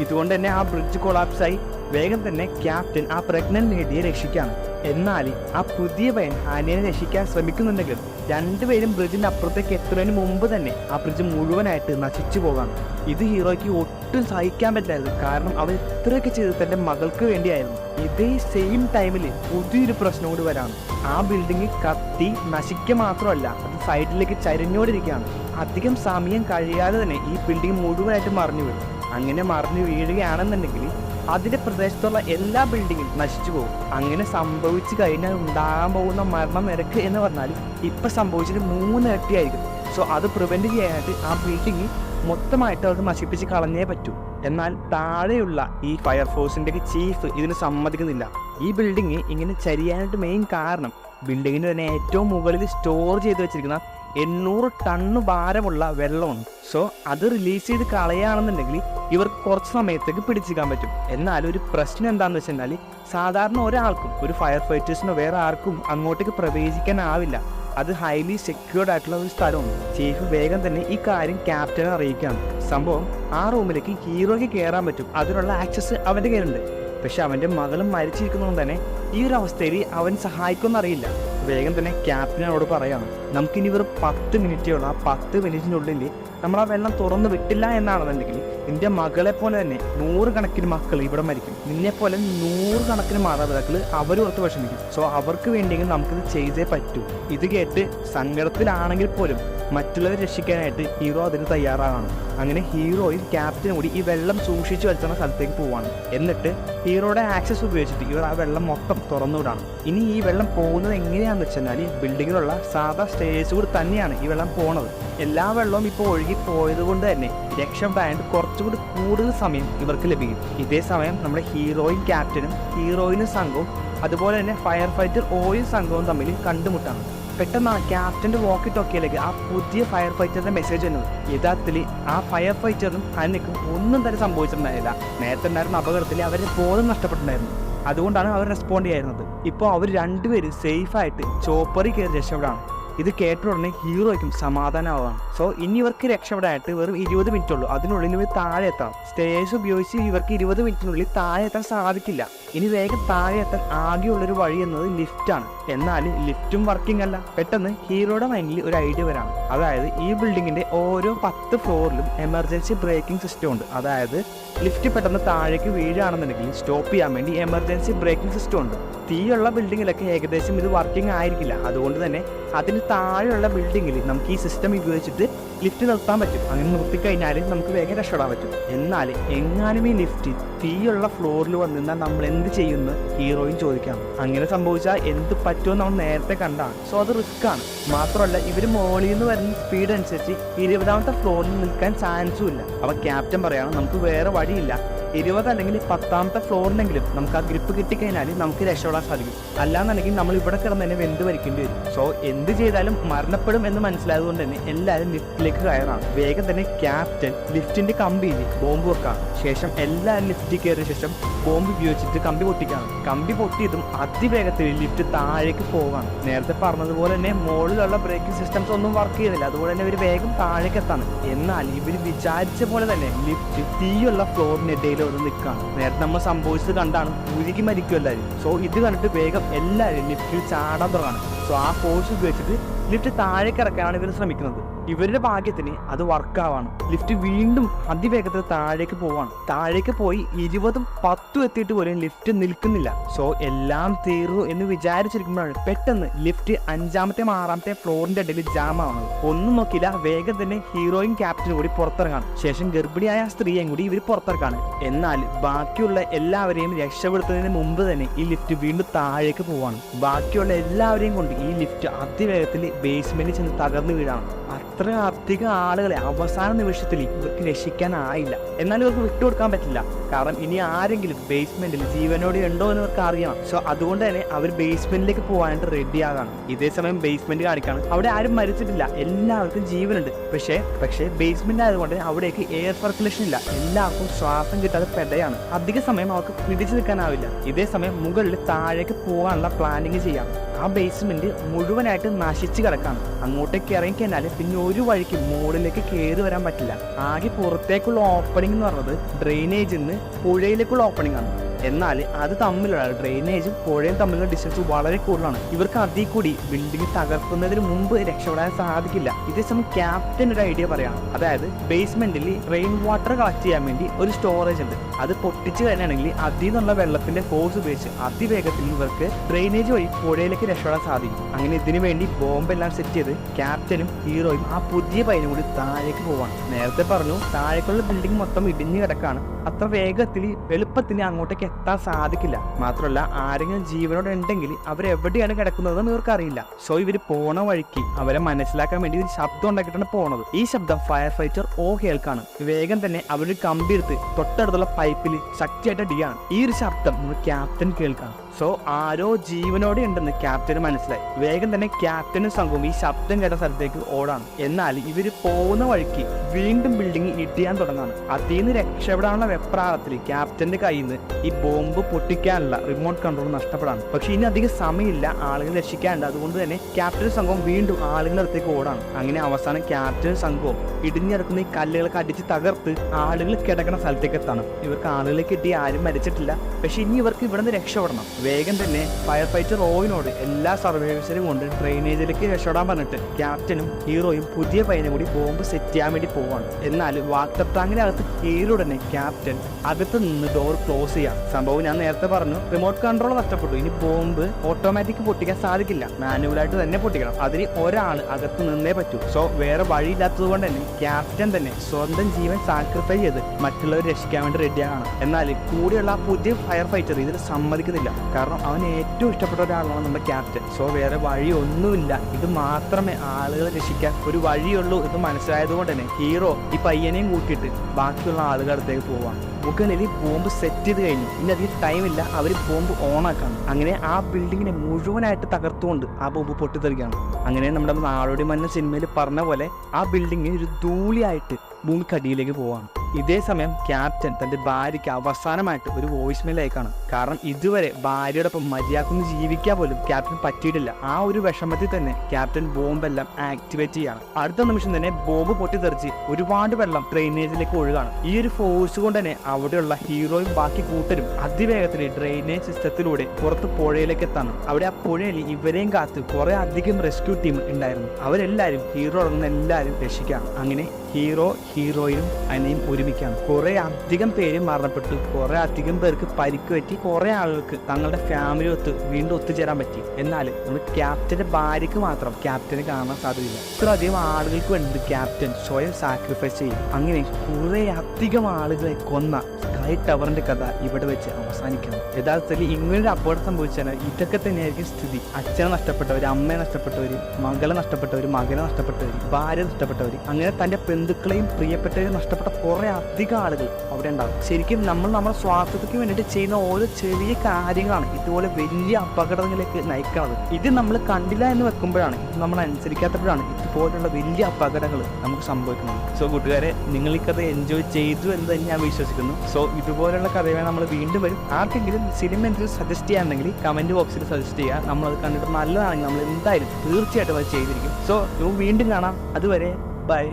ഇതുകൊണ്ട് തന്നെ ആ ബ്രിഡ്ജ് കൊളാപ്സായി വേഗം തന്നെ ക്യാപ്റ്റൻ ആ പ്രഗ്നന്റ് ലേഡിയെ രക്ഷിക്കാണ്. എന്നാൽ ആ പുതിയ പയ്യൻ ആനയെ രക്ഷിക്കാൻ ശ്രമിക്കുന്നുണ്ടെങ്കിലും രണ്ടുപേരും ബ്രിഡ്ജിന്റെ അപ്പുറത്തേക്ക് എത്തുന്നതിന് മുമ്പ് തന്നെ ആ ബ്രിഡ്ജ് മുഴുവനായിട്ട് നശിച്ചു പോകാം. ഇത് ഹീറോയ്ക്ക് ഒട്ടും സഹിക്കാൻ പറ്റായിരുന്നു കാരണം അവൻ ഇത്രയൊക്കെ ചെയ്തത് തന്റെ മകൾക്ക് വേണ്ടിയായിരുന്നു. ഇതേ സെയിം ടൈമിൽ പുതിയൊരു പ്രശ്നം കൂടി വരാണ്. ആ ബിൽഡിംഗ് കത്തി നശിക്കുക മാത്രമല്ല അത് സൈഡിലേക്ക് ചരിഞ്ഞോടിരിക്കുകയാണ് അധികം സമയം കഴിയാതെ തന്നെ ഈ ബിൽഡിംഗ് മുഴുവനായിട്ട് മറിഞ്ഞു വീഴും അങ്ങനെ മറിഞ്ഞു വീഴുകയാണെന്നുണ്ടെങ്കിൽ അതിന്റെ പ്രദേശത്തുള്ള എല്ലാ ബിൽഡിങ്ങും നശിച്ചു പോകും. അങ്ങനെ സംഭവിച്ചു കഴിഞ്ഞാൽ ഉണ്ടാകാൻ പോകുന്ന മരണ നിരക്ക് എന്ന് പറഞ്ഞാൽ ഇപ്പൊ സംഭവിച്ചത് മൂന്ന് ഇരട്ടിയായിരിക്കും. സോ അത് പ്രിവെന്റ് ചെയ്യാനായിട്ട് ആ ബിൽഡിംഗ് മൊത്തമായിട്ട് അവർക്ക് നശിപ്പിച്ച് കളഞ്ഞേ പറ്റൂ. എന്നാൽ താഴെയുള്ള ഈ ഫയർഫോഴ്സിന്റെ ചീഫ് ഇതിന് സമ്മതിക്കുന്നില്ല. ഈ ബിൽഡിംഗ് ഇങ്ങനെ ചരിയാനായിട്ട് മെയിൻ കാരണം ബിൽഡിങ്ങിന് തന്നെ ഏറ്റവും മുകളിൽ സ്റ്റോർ ചെയ്ത് വെച്ചിരിക്കുന്ന എണ്ണൂറ് ടണ്ണ് ഭാരമുള്ള വെള്ളമുണ്ട് സോ അത് റിലീസ് ചെയ്ത് കളയുകയാണെന്നുണ്ടെങ്കിൽ ഇവർക്ക് കുറച്ച് സമയത്തേക്ക് പിടിച്ചിരിക്കാൻ പറ്റും. എന്നാൽ ഒരു പ്രശ്നം എന്താണെന്ന് വെച്ച് കഴിഞ്ഞാൽ സാധാരണ ഒരാൾക്കും ഒരു ഫയർ ഫൈറ്റേഴ്സിനോ വേറെ ആർക്കും അങ്ങോട്ടേക്ക് പ്രവേശിക്കാനാവില്ല അത് ഹൈലി സെക്യൂർഡ് ആയിട്ടുള്ള ഒരു സ്ഥലമാണ്. ചീഫ് വേഗം തന്നെ ഈ കാര്യം ക്യാപ്റ്റനെ അറിയിക്കുകയാണ്. സംഭവം ആ റൂമിലേക്ക് ഹീറോയ്ക്ക് കയറാൻ പറ്റും. അതിനുള്ള ആക്സസ് അവന്റെ കയ്യിലുണ്ട്. പക്ഷെ അവന്റെ മകളും മരിച്ചിരിക്കുന്നതുകൊണ്ട് തന്നെ ഈ ഒരു അവസ്ഥയിൽ അവൻ സഹായിക്കുമെന്നറിയില്ല. വേഗം തന്നെ ക്യാപ്റ്റനോട് പറയാണ് നമുക്കിനി വെറും പത്ത് മിനിറ്റേ ഉള്ളൂ. ആ പത്ത് മിനിറ്റിനുള്ളിൽ നമ്മൾ ആ വെള്ളം തുറന്നു വിട്ടില്ല എന്നാണെന്നുണ്ടെങ്കിൽ നിന്റെ മകളെ പോലെ തന്നെ നൂറുകണക്കിന് മക്കൾ ഇവിടെ മരിക്കും. നിന്നെ പോലെ നൂറുകണക്കിന് മാതാപിതാക്കൾ അവർ ഓർത്ത് വിഷമിക്കും. സോ അവർക്ക് വേണ്ടിയെങ്കിൽ നമുക്കിത് ചെയ്തേ പറ്റൂ. ഇത് കേട്ട് സങ്കടത്തിലാണെങ്കിൽ പോലും മറ്റുള്ളവരെ രക്ഷിക്കാനായിട്ട് ഹീറോ അതിന് തയ്യാറാണ്. അങ്ങനെ ഹീറോയും ക്യാപ്റ്റനും കൂടി ഈ വെള്ളം സൂക്ഷിച്ചു വരുത്തുന്ന സ്ഥലത്തേക്ക് പോവാണ്. എന്നിട്ട് ഹീറോയുടെ ആക്സസ് ഉപയോഗിച്ചിട്ട് ഇവർ ആ വെള്ളം മൊത്തം തുറന്നുവിടാണ് ഇനി ഈ വെള്ളം പോകുന്നത് എങ്ങനെയാണെന്ന് വെച്ചാൽ ഈ ബിൽഡിങ്ങിലുള്ള സാധാ സ്റ്റേജ് കൂടി തന്നെയാണ് ഈ വെള്ളം പോണത്. എല്ലാ വെള്ളവും ഇപ്പോൾ ഒഴുകി പോയത് കൊണ്ട് തന്നെ രക്ഷപ്പെടാനായിട്ട് കുറച്ചുകൂടി കൂടുതൽ സമയം ഇവർക്ക് ലഭിക്കും. ഇതേ സമയം നമ്മുടെ ഹീറോയിൻ ക്യാപ്റ്റനും ഹീറോയിനും സംഘവും അതുപോലെ തന്നെ ഫയർ ഫൈറ്റർ ഓയും സംഘവും തമ്മിൽ കണ്ടുമുട്ടാണ്. പെട്ടെന്നാണ് ക്യാപ്റ്റന്റെ വോക്കി ടോക്കിയിലേക്ക് ആ പുതിയ ഫയർ ഫൈറ്ററിന്റെ മെസ്സേജ് വന്നത് യഥാർത്ഥത്തിൽ ആ ഫയർ ഫൈറ്ററിനും ഹനക്കും ഒന്നും തന്നെ സംഭവിച്ചിട്ടുണ്ടായില്ല. നേരത്തെ ഉണ്ടായിരുന്ന അപകടത്തിൽ അവരുടെ ബോധം നഷ്ടപ്പെട്ടിട്ടുണ്ടായിരുന്നു. അതുകൊണ്ടാണ് അവർ റെസ്പോണ്ട് ചെയ്യുന്നത് ഇപ്പോൾ അവർ രണ്ടുപേരും സേഫായിട്ട് ചോപ്പറി കയറി രക്ഷപ്പെടാണ്. ഇത് കേട്ട ഉടനെ ഹീറോയ്ക്കും സമാധാനമാവാണ് സോ ഇനി ഇവർക്ക് രക്ഷപ്പെടാനായിട്ട് വെറും ഇരുപത് മിനിറ്റ് ഉള്ളൂ. അതിനുള്ളിൽ ഇവർ താഴെ എത്താം. സ്റ്റേഴ്സ് ഉപയോഗിച്ച് ഇവർക്ക് ഇരുപത് മിനിറ്റിനുള്ളിൽ താഴെ എത്താൻ സാധിക്കില്ല. ഇനി വേഗം താഴെ എത്താൻ ആകെയുള്ളൊരു വഴി എന്നത് ലിഫ്റ്റാണ് എന്നാൽ ലിഫ്റ്റും വർക്കിംഗ് അല്ല. പെട്ടെന്ന് ഹീറോയുടെ മൈൻഡിൽ ഒരു ഐഡിയ വരാണ്. അതായത് ഈ ബിൽഡിങ്ങിന്റെ ഓരോ പത്ത് ഫ്ലോറിലും എമർജൻസി ബ്രേക്കിംഗ് സിസ്റ്റം ഉണ്ട്. അതായത് ലിഫ്റ്റ് പെട്ടെന്ന് താഴേക്ക് വീഴുകയാണെന്നുണ്ടെങ്കിൽ സ്റ്റോപ്പ് ചെയ്യാൻ വേണ്ടി എമർജൻസി ബ്രേക്കിംഗ് സിസ്റ്റം ഉണ്ട്. തീയുള്ള ബിൽഡിങ്ങിലൊക്കെ ഏകദേശം ഇത് വർക്കിംഗ് ആയിരിക്കില്ല. അതുകൊണ്ട് തന്നെ അതിന് താഴെയുള്ള ബിൽഡിങ്ങിൽ നമുക്ക് ഈ സിസ്റ്റം ഉപയോഗിച്ചിട്ട് ലിഫ്റ്റ് നിർത്താൻ പറ്റും. അങ്ങനെ നിർത്തിക്കഴിഞ്ഞാൽ നമുക്ക് വേഗം രക്ഷപ്പെടാൻ പറ്റും. എന്നാൽ എങ്ങാനും ഈ ലിഫ്റ്റ് തീയുള്ള ഫ്ലോറിൽ വന്നിരുന്നാൽ നമ്മൾ എന്ത് ചെയ്യുമെന്ന് ഹീറോയും ചോദിക്കാം. അങ്ങനെ സംഭവിച്ചാൽ എന്ത് പറ്റുമെന്ന് നമ്മൾ നേരത്തെ കണ്ടാണ്. സോ അത് ആണ്. മാത്രമല്ല ഇവർ മോളിൽ നിന്ന് വരുന്ന സ്പീഡ് അനുസരിച്ച് ഇരുപതാമത്തെ ഫ്ലോറിൽ നിൽക്കാൻ ചാൻസും ഇല്ല. അപ്പൊ ക്യാപ്റ്റൻ പറയാണ് നമുക്ക് വേറെ വഴിയില്ല. ഇരുപത് അല്ലെങ്കിൽ പത്താമത്തെ ഫ്ലോറിലെങ്കിലും നമുക്ക് ആ ഗ്രിപ്പ് കിട്ടിക്കഴിഞ്ഞാൽ നമുക്ക് രക്ഷപ്പെടാൻ സാധിക്കും. അല്ലാന്നുണ്ടെങ്കിൽ നമ്മൾ ഇവിടെ കിടന്ന് തന്നെ വെന്ത് വരിക്കേണ്ടി വരും. സോ എന്ത് ചെയ്താലും മരണപ്പെടും എന്ന് മനസ്സിലായതുകൊണ്ട് തന്നെ എല്ലാവരും ലിഫ്റ്റിലേക്ക് കയറാണ്. വേഗം തന്നെ ക്യാപ്റ്റൻ ലിഫ്റ്റിന്റെ കമ്പിയിൽ ബോംബ് വെക്കാം. ശേഷം എല്ലാവരും ലിഫ്റ്റിൽ കയറിയ ശേഷം ബോംബ് ഉപയോഗിച്ചിട്ട് കമ്പി പൊട്ടിക്കാണ്. കമ്പി പൊട്ടിയതും അതിവേഗത്തിൽ ലിഫ്റ്റ് താഴേക്ക് പോവാണ്. നേരത്തെ പറഞ്ഞതുപോലെ തന്നെ മുകളിലുള്ള ബ്രേക്കിംഗ് സിസ്റ്റംസ് ഒന്നും വർക്ക് ചെയ്യുന്നില്ല. അതുപോലെ തന്നെ ഇവർ വേഗം താഴേക്ക് എത്താണ്. എന്നാൽ ഇവർ വിചാരിച്ച പോലെ തന്നെ ലിഫ്റ്റ് തീയുള്ള ഫ്ലോറിനിടയിൽ ഒന്ന് നിൽക്കുകയാണ് നേരത്തെ നമ്മൾ സംഭവിച്ചത് കണ്ടാണ്. ഉരുകി മരിക്കും എല്ലാവരും. സോ ഇത് കണ്ടിട്ട് വേഗം എല്ലാവരും ലിഫ്റ്റിൽ ചാടാൻ തുടങ്ങാണ്. സോ ആ ഫോഴ്സ് ഉപയോഗിച്ചിട്ട് ലിഫ്റ്റ് താഴേക്ക് ഇറക്കാനാണ് ഇവർ ശ്രമിക്കുന്നത്. ഇവരുടെ ഭാഗ്യത്തിന് അത് വർക്കാവാണ് ലിഫ്റ്റ് വീണ്ടും അതിവേഗത്തിൽ താഴേക്ക് പോവാണ്. താഴേക്ക് പോയി ഇരുപതും പത്തും എത്തിയിട്ട് പോലും ലിഫ്റ്റ് നിൽക്കുന്നില്ല. സോ എല്ലാം തീർന്നു എന്ന് വിചാരിച്ചിരിക്കുമ്പോഴാണ് പെട്ടെന്ന് ലിഫ്റ്റ് അഞ്ചാമത്തെ ആറാമത്തെ ഫ്ലോറിന്റെ ഇടയിൽ ജാം ആവുന്നത്. ഒന്നും നോക്കില്ല വേഗം തന്നെ ഹീറോയും ക്യാപ്റ്റനും കൂടി പുറത്തിറങ്ങാണ്. ശേഷം ഗർഭിണിയായ സ്ത്രീയെയും സ്ത്രീയും കൂടി ഇവർ പുറത്തിറക്കാണ്. എന്നാൽ ബാക്കിയുള്ള എല്ലാവരെയും രക്ഷപ്പെടുത്തുന്നതിന് മുമ്പ് തന്നെ ഈ ലിഫ്റ്റ് വീണ്ടും താഴേക്ക് പോവാണ്. ബാക്കിയുള്ള എല്ലാവരെയും കൊണ്ട് ഈ ലിഫ്റ്റ് അതിവേഗത്തിൽ ബേസ്മെന്റിൽ ചെന്ന് തകർന്നു വീഴാണ്. അത്ര അധികം ആളുകളെ അവസാന നിമിഷത്തിൽ ഇവർക്ക് രക്ഷിക്കാനായില്ല. എന്നാലും ഇവർക്ക് വിട്ടുകൊടുക്കാൻ പറ്റില്ല. കാരണം ഇനി ആരെങ്കിലും ബേസ്മെന്റിൽ ജീവനോടെ ഉണ്ടോ എന്ന് ഇവർക്ക് അറിയണം. സോ അതുകൊണ്ട് തന്നെ അവർ ബേസ്മെന്റിലേക്ക് പോകാനായിട്ട് റെഡി ആകാണ്. ഇതേ സമയം ബേസ്മെന്റ് കാണിക്കാണ്. അവിടെ ആരും മരിച്ചിട്ടില്ല. എല്ലാവർക്കും ജീവനുണ്ട്. പക്ഷേ പക്ഷേ ബേസ്മെന്റ് ആയതുകൊണ്ട് അവിടേക്ക് എയർ സർക്കുലേഷൻ ഇല്ല. എല്ലാവർക്കും ശ്വാസം കിട്ടാതെ പെടയാണ്. അധിക സമയം അവർക്ക് പിടിച്ചു നിൽക്കാനാവില്ല. ഇതേ സമയം മുകളിൽ താഴേക്ക് പോകാനുള്ള പ്ലാനിങ് ചെയ്യാം. ആ ബേസ്മെന്റ് മുഴുവനായിട്ട് നശിച്ച് കിടക്കാണ്. അങ്ങോട്ടേക്ക് ഇറങ്ങിക്കഴിഞ്ഞാൽ പിന്നെ ഒരു വഴിക്ക് മുകളിലേക്ക് കയറി വരാൻ പറ്റില്ല. ആകെ പുറത്തേക്കുള്ള ഓപ്പണിംഗ് എന്ന് പറഞ്ഞത് ഡ്രെയിനേജിൽ നിന്ന് പുഴയിലേക്കുള്ള ഓപ്പണിംഗ് ആണ്. എന്നാൽ അത് തമ്മിലുള്ള ഡ്രെയിനേജും പുഴയും തമ്മിലുള്ള ഡിസ്റ്റൻസ് വളരെ കൂടുതലാണ്. ഇവർക്ക് അതിൽ കൂടി ബിൽഡിംഗ് തകർക്കുന്നതിന് മുമ്പ് രക്ഷപ്പെടാൻ സാധിക്കില്ല. ഇതേസമയം ക്യാപ്റ്റൻ ഒരു ഐഡിയ പറയാണ് അതായത് ബേസ്മെന്റിൽ റെയിൻ വാട്ടർ കളക്ട് ചെയ്യാൻ വേണ്ടി ഒരു സ്റ്റോറേജ് ഉണ്ട്. അത് പൊട്ടിച്ച് കഴിഞ്ഞാണെങ്കിൽ അതിൽ നിന്നുള്ള വെള്ളത്തിന്റെ ഫോഴ്സ് ഉപയോഗിച്ച് അതിവേഗത്തിൽ ഇവർക്ക് ഡ്രെയിനേജ് വഴി പുഴയിലേക്ക് രക്ഷപ്പെടാൻ സാധിക്കും. അങ്ങനെ ഇതിനു വേണ്ടി ബോംബെല്ലാം സെറ്റ് ചെയ്ത് ക്യാപ്റ്റനും ഹീറോയും ആ പുതിയ പൈനും കൂടി താഴേക്ക് പോവാണ്. നേരത്തെ പറഞ്ഞു താഴേക്കുള്ള ബിൽഡിംഗ് മൊത്തം ഇടിഞ്ഞു കിടക്കാണ്. അത്ര വേഗത്തിൽ എളുപ്പത്തിന് അങ്ങോട്ടേക്ക് എത്താൻ സാധിക്കില്ല. മാത്രമല്ല ആരെങ്കിലും ജീവനോട് ഉണ്ടെങ്കിൽ അവരെവിടെയാണ് കിടക്കുന്നതെന്ന് ഇവർക്ക് അറിയില്ല. സോ ഇവർ പോണ വഴിക്ക് അവരെ മനസ്സിലാക്കാൻ വേണ്ടി ഒരു ശബ്ദം ഉണ്ടാക്കിയിട്ടാണ് പോണത്. ഈ ശബ്ദം ഫയർ ഫൈറ്റർ ഓ കേൾക്കാണ്. വേഗം തന്നെ അവരൊരു കമ്പി എടുത്ത് തൊട്ടടുത്തുള്ള പൈപ്പിൽ ശക്തിയായിട്ട് അടിയാണ്. ഈ ഒരു ശബ്ദം ക്യാപ്റ്റൻ കേൾക്കാം സോ ആരോ ജീവനോടെ ഉണ്ടെന്ന് ക്യാപ്റ്റന് മനസ്സിലായി. വേഗം തന്നെ ക്യാപ്റ്റനും സംഘവും ഈ ശബ്ദം കേട്ട സ്ഥലത്തേക്ക് ഓടാണ്. എന്നാൽ ഇവർ പോകുന്ന വഴിക്ക് വീണ്ടും ബിൽഡിംഗ് ഇടിയാൻ തുടങ്ങാണ്. അതിൽ നിന്ന് രക്ഷപ്പെടാനുള്ള വെപ്രാളത്തിൽ ക്യാപ്റ്റന്റെ കയ്യിൽ നിന്ന് ഈ ബോംബ് പൊട്ടിക്കാനുള്ള റിമോട്ട് കൺട്രോൾ നഷ്ടപ്പെടാണ്. പക്ഷെ ഇനി അധികം സമയമില്ല. ആളുകൾ രക്ഷിക്കാനുണ്ട്. അതുകൊണ്ട് തന്നെ ക്യാപ്റ്റൻ സംഘവും വീണ്ടും ആളുകളുടെ അടുത്തേക്ക് ഓടാണ്. അങ്ങനെ അവസാനം ക്യാപ്റ്റൻ സംഘവും ഇടിഞ്ഞിറക്കുന്ന ഈ കല്ലുകളൊക്കെ അടിച്ച് തകർത്ത് ആളുകൾ കിടക്കുന്ന സ്ഥലത്തേക്ക് എത്താണ്. ഇവർക്ക് ആളുകളെ കിട്ടി ആരും മരിച്ചിട്ടില്ല. പക്ഷെ ഇനി ഇവർക്ക് ഇവിടെ നിന്ന് രക്ഷപ്പെടണം. വേഗം തന്നെ ഫയർ ഫൈറ്റർ റോയിനോട് എല്ലാ സർവൈവേഴ്സിനും കൊണ്ട് ഡ്രെയിനേജിലേക്ക് രക്ഷപ്പെടാൻ പറഞ്ഞിട്ട് ക്യാപ്റ്റനും ഹീറോയും പുതിയ പയ്യനും കൂടി ബോംബ് സെറ്റ് ചെയ്യാൻ വേണ്ടി പോവാണ്. എന്നാൽ വാട്ടർ ടാങ്കിന്റെ അകത്ത് കീഴുടനെ ക്യാപ്റ്റൻ അകത്ത് നിന്ന് ഡോർ ക്ലോസ് ചെയ്യാം. സംഭവം ഞാൻ നേരത്തെ പറഞ്ഞു റിമോട്ട് കൺട്രോൾ നഷ്ടപ്പെട്ടു. ഇനി ബോംബ് ഓട്ടോമാറ്റിക് പൊട്ടിക്കാൻ സാധിക്കില്ല. മാനുവലായിട്ട് തന്നെ പൊട്ടിക്കണം. അതിന് ഒരാൾ അകത്ത് നിന്നേ പറ്റൂ. സോ വേറെ വഴിയില്ലാത്തത് കൊണ്ട് തന്നെ ക്യാപ്റ്റൻ തന്നെ സ്വന്തം ജീവൻ സാക്രിഫൈ ചെയ്ത് മറ്റുള്ളവരെ രക്ഷിക്കാൻ വേണ്ടി റെഡിയാണ് എന്നാൽ കൂടെയുള്ള ആ പുതിയ ഫയർ ഫൈറ്റർ ഇതിൽ സമ്മതിക്കുന്നില്ല. കാരണം അവന് ഏറ്റവും ഇഷ്ടപ്പെട്ട ഒരാളാണ് നമ്മുടെ ക്യാപ്റ്റൻ. സോ വേറെ വഴിയൊന്നുമില്ല. ഇത് മാത്രമേ ആളുകളെ രക്ഷിക്കാൻ ഒരു വഴിയുള്ളൂ എന്ന് മനസ്സിലായത് കൊണ്ട് തന്നെ ഹീറോ ഈ പയ്യനെയും കൂട്ടിയിട്ട് ബാക്കിയുള്ള ആളുകളുടെ അടുത്തേക്ക് പോവാം. മുകളിൽ ബോംബ് സെറ്റ് ചെയ്ത് കഴിഞ്ഞു. ഇനി അധികം ടൈമില്ല അവർ ബോംബ് ഓൺ ആക്കാണ്. അങ്ങനെ ആ ബിൽഡിങ്ങിനെ മുഴുവനായിട്ട് തകർത്തുകൊണ്ട് ആ ബോംബ് പൊട്ടിത്തെറിക്കുകയാണ്. അങ്ങനെ നമ്മുടെ നാടോടി മന്ന സിനിമയിൽ പറഞ്ഞ പോലെ ആ ബിൽഡിങ്ങിന് ഒരു ധൂളിയായിട്ട് ഭൂമിക്കടിയിലേക്ക് പോവാണ്. ഇതേ സമയം ക്യാപ്റ്റൻ തന്റെ ഭാര്യയ്ക്ക് അവസാനമായിട്ട് ഒരു വോയിസ് മെയിൽ അയക്കാണ്. കാരണം ഇതുവരെ ഭാര്യയോടൊപ്പം മര്യാദക്കൊന്ന് ജീവിക്കാൻ പോലും ക്യാപ്റ്റൻ പറ്റിയിട്ടില്ല. ആ ഒരു വിഷമത്തിൽ തന്നെ ക്യാപ്റ്റൻ ബോംബെല്ലാം ആക്ടിവേറ്റ് ചെയ്യാണ്. അടുത്ത നിമിഷം തന്നെ ബോംബ് പൊട്ടിത്തെറിച്ച് ഒരുപാട് വെള്ളം ഡ്രെയിനേജിലേക്ക് ഒഴുകാണ്. ഈ ഒരു ഫോഴ്സ് കൊണ്ട് തന്നെ അവിടെയുള്ള ഹീറോയും ബാക്കി കൂട്ടരും അതിവേഗത്തിൽ ഡ്രെയിനേജ് സിസ്റ്റത്തിലൂടെ പുറത്ത് പുഴയിലേക്ക് എത്താണ്. അവിടെ ആ പുഴയിൽ ഇവരെയും കാത്ത് കുറെ അധികം റെസ്ക്യൂ ടീം ഉണ്ടായിരുന്നു. അവരെല്ലാവരും ഹീറോ അടങ്ങുന്ന എല്ലാവരും രക്ഷിക്കാം അങ്ങനെ ഹീറോ ഹീറോയിനും അതിനെയും ഒരുമിക്കാണ്. കുറെ അധികം പേര് മരണപ്പെട്ടു. കുറെ അധികം പേർക്ക് പരിക്ക് പറ്റി. കുറെ ആളുകൾക്ക് തങ്ങളുടെ ഫാമിലി ഒത്ത് വീണ്ടും ഒത്തുചേരാൻ പറ്റി. എന്നാൽ നമ്മൾ ക്യാപ്റ്റന്റെ ഭാര്യയ്ക്ക് മാത്രം ക്യാപ്റ്റനെ കാണാൻ സാധ്യതയില്ല. ഇത്ര അധികം ആളുകൾക്ക് വേണ്ടി ക്യാപ്റ്റൻ സ്വയം സാക്രിഫൈസ് ചെയ്യും. അങ്ങനെ കുറെ അധികം ആളുകളെ കൊന്ന സ്കൈ ടവറിന്റെ കഥ ഇവിടെ വെച്ച് അവസാനിക്കുന്നു. യഥാർത്ഥത്തിൽ ഇങ്ങനൊരു അപകടം സംഭവിച്ചാൽ ഇതൊക്കെ തന്നെയായിരിക്കും സ്ഥിതി. അച്ഛനെ നഷ്ടപ്പെട്ടവർ അമ്മയെ നഷ്ടപ്പെട്ടവർ മകളെ നഷ്ടപ്പെട്ടവർ മകനെ നഷ്ടപ്പെട്ടവർ ഭാര്യ നഷ്ടപ്പെട്ടവർ അങ്ങനെ തന്റെ ബന്ധുക്കളെയും പ്രിയപ്പെട്ടവരെയും നഷ്ടപ്പെട്ട കുറെ അധികം ആളുകൾ അവിടെ ഉണ്ടാകും ശരിക്കും നമ്മൾ നമ്മുടെ സ്വാർത്ഥതയ്ക്ക് വേണ്ടിയിട്ട് ചെയ്യുന്ന ഓരോ ചെറിയ കാര്യങ്ങളാണ് ഇതുപോലെ വലിയ അപകടങ്ങളിലേക്ക് നയിക്കുന്നത് ഇത് നമ്മൾ കണ്ടില്ല എന്ന് വെക്കുമ്പോഴാണ് നമ്മൾ അനുസരിക്കാത്തപ്പോഴാണ് ഇതുപോലുള്ള വലിയ അപകടങ്ങൾ നമുക്ക് സംഭവിക്കുന്നത്. സോ കൂട്ടുകാരെ നിങ്ങൾ ഈ കഥ എൻജോയ് ചെയ്തു എന്ന് തന്നെ ഞാൻ വിശ്വസിക്കുന്നു. സോ ഇതുപോലുള്ള കഥകൾ നമ്മൾ വീണ്ടും വരും. ആർക്കെങ്കിലും സിനിമ എന്തെങ്കിലും സജസ്റ്റ് ചെയ്യാന്നുണ്ടെങ്കിൽ കമന്റ് ബോക്സിൽ സജസ്റ്റ് ചെയ്യുക. നമ്മളത് കണ്ടിട്ട് നല്ലതാണെങ്കിൽ നമ്മൾ എന്തായാലും തീർച്ചയായിട്ടും അത് ചെയ്തിരിക്കും. സോ നമുക്ക് വീണ്ടും കാണാം. അതുവരെ ബൈ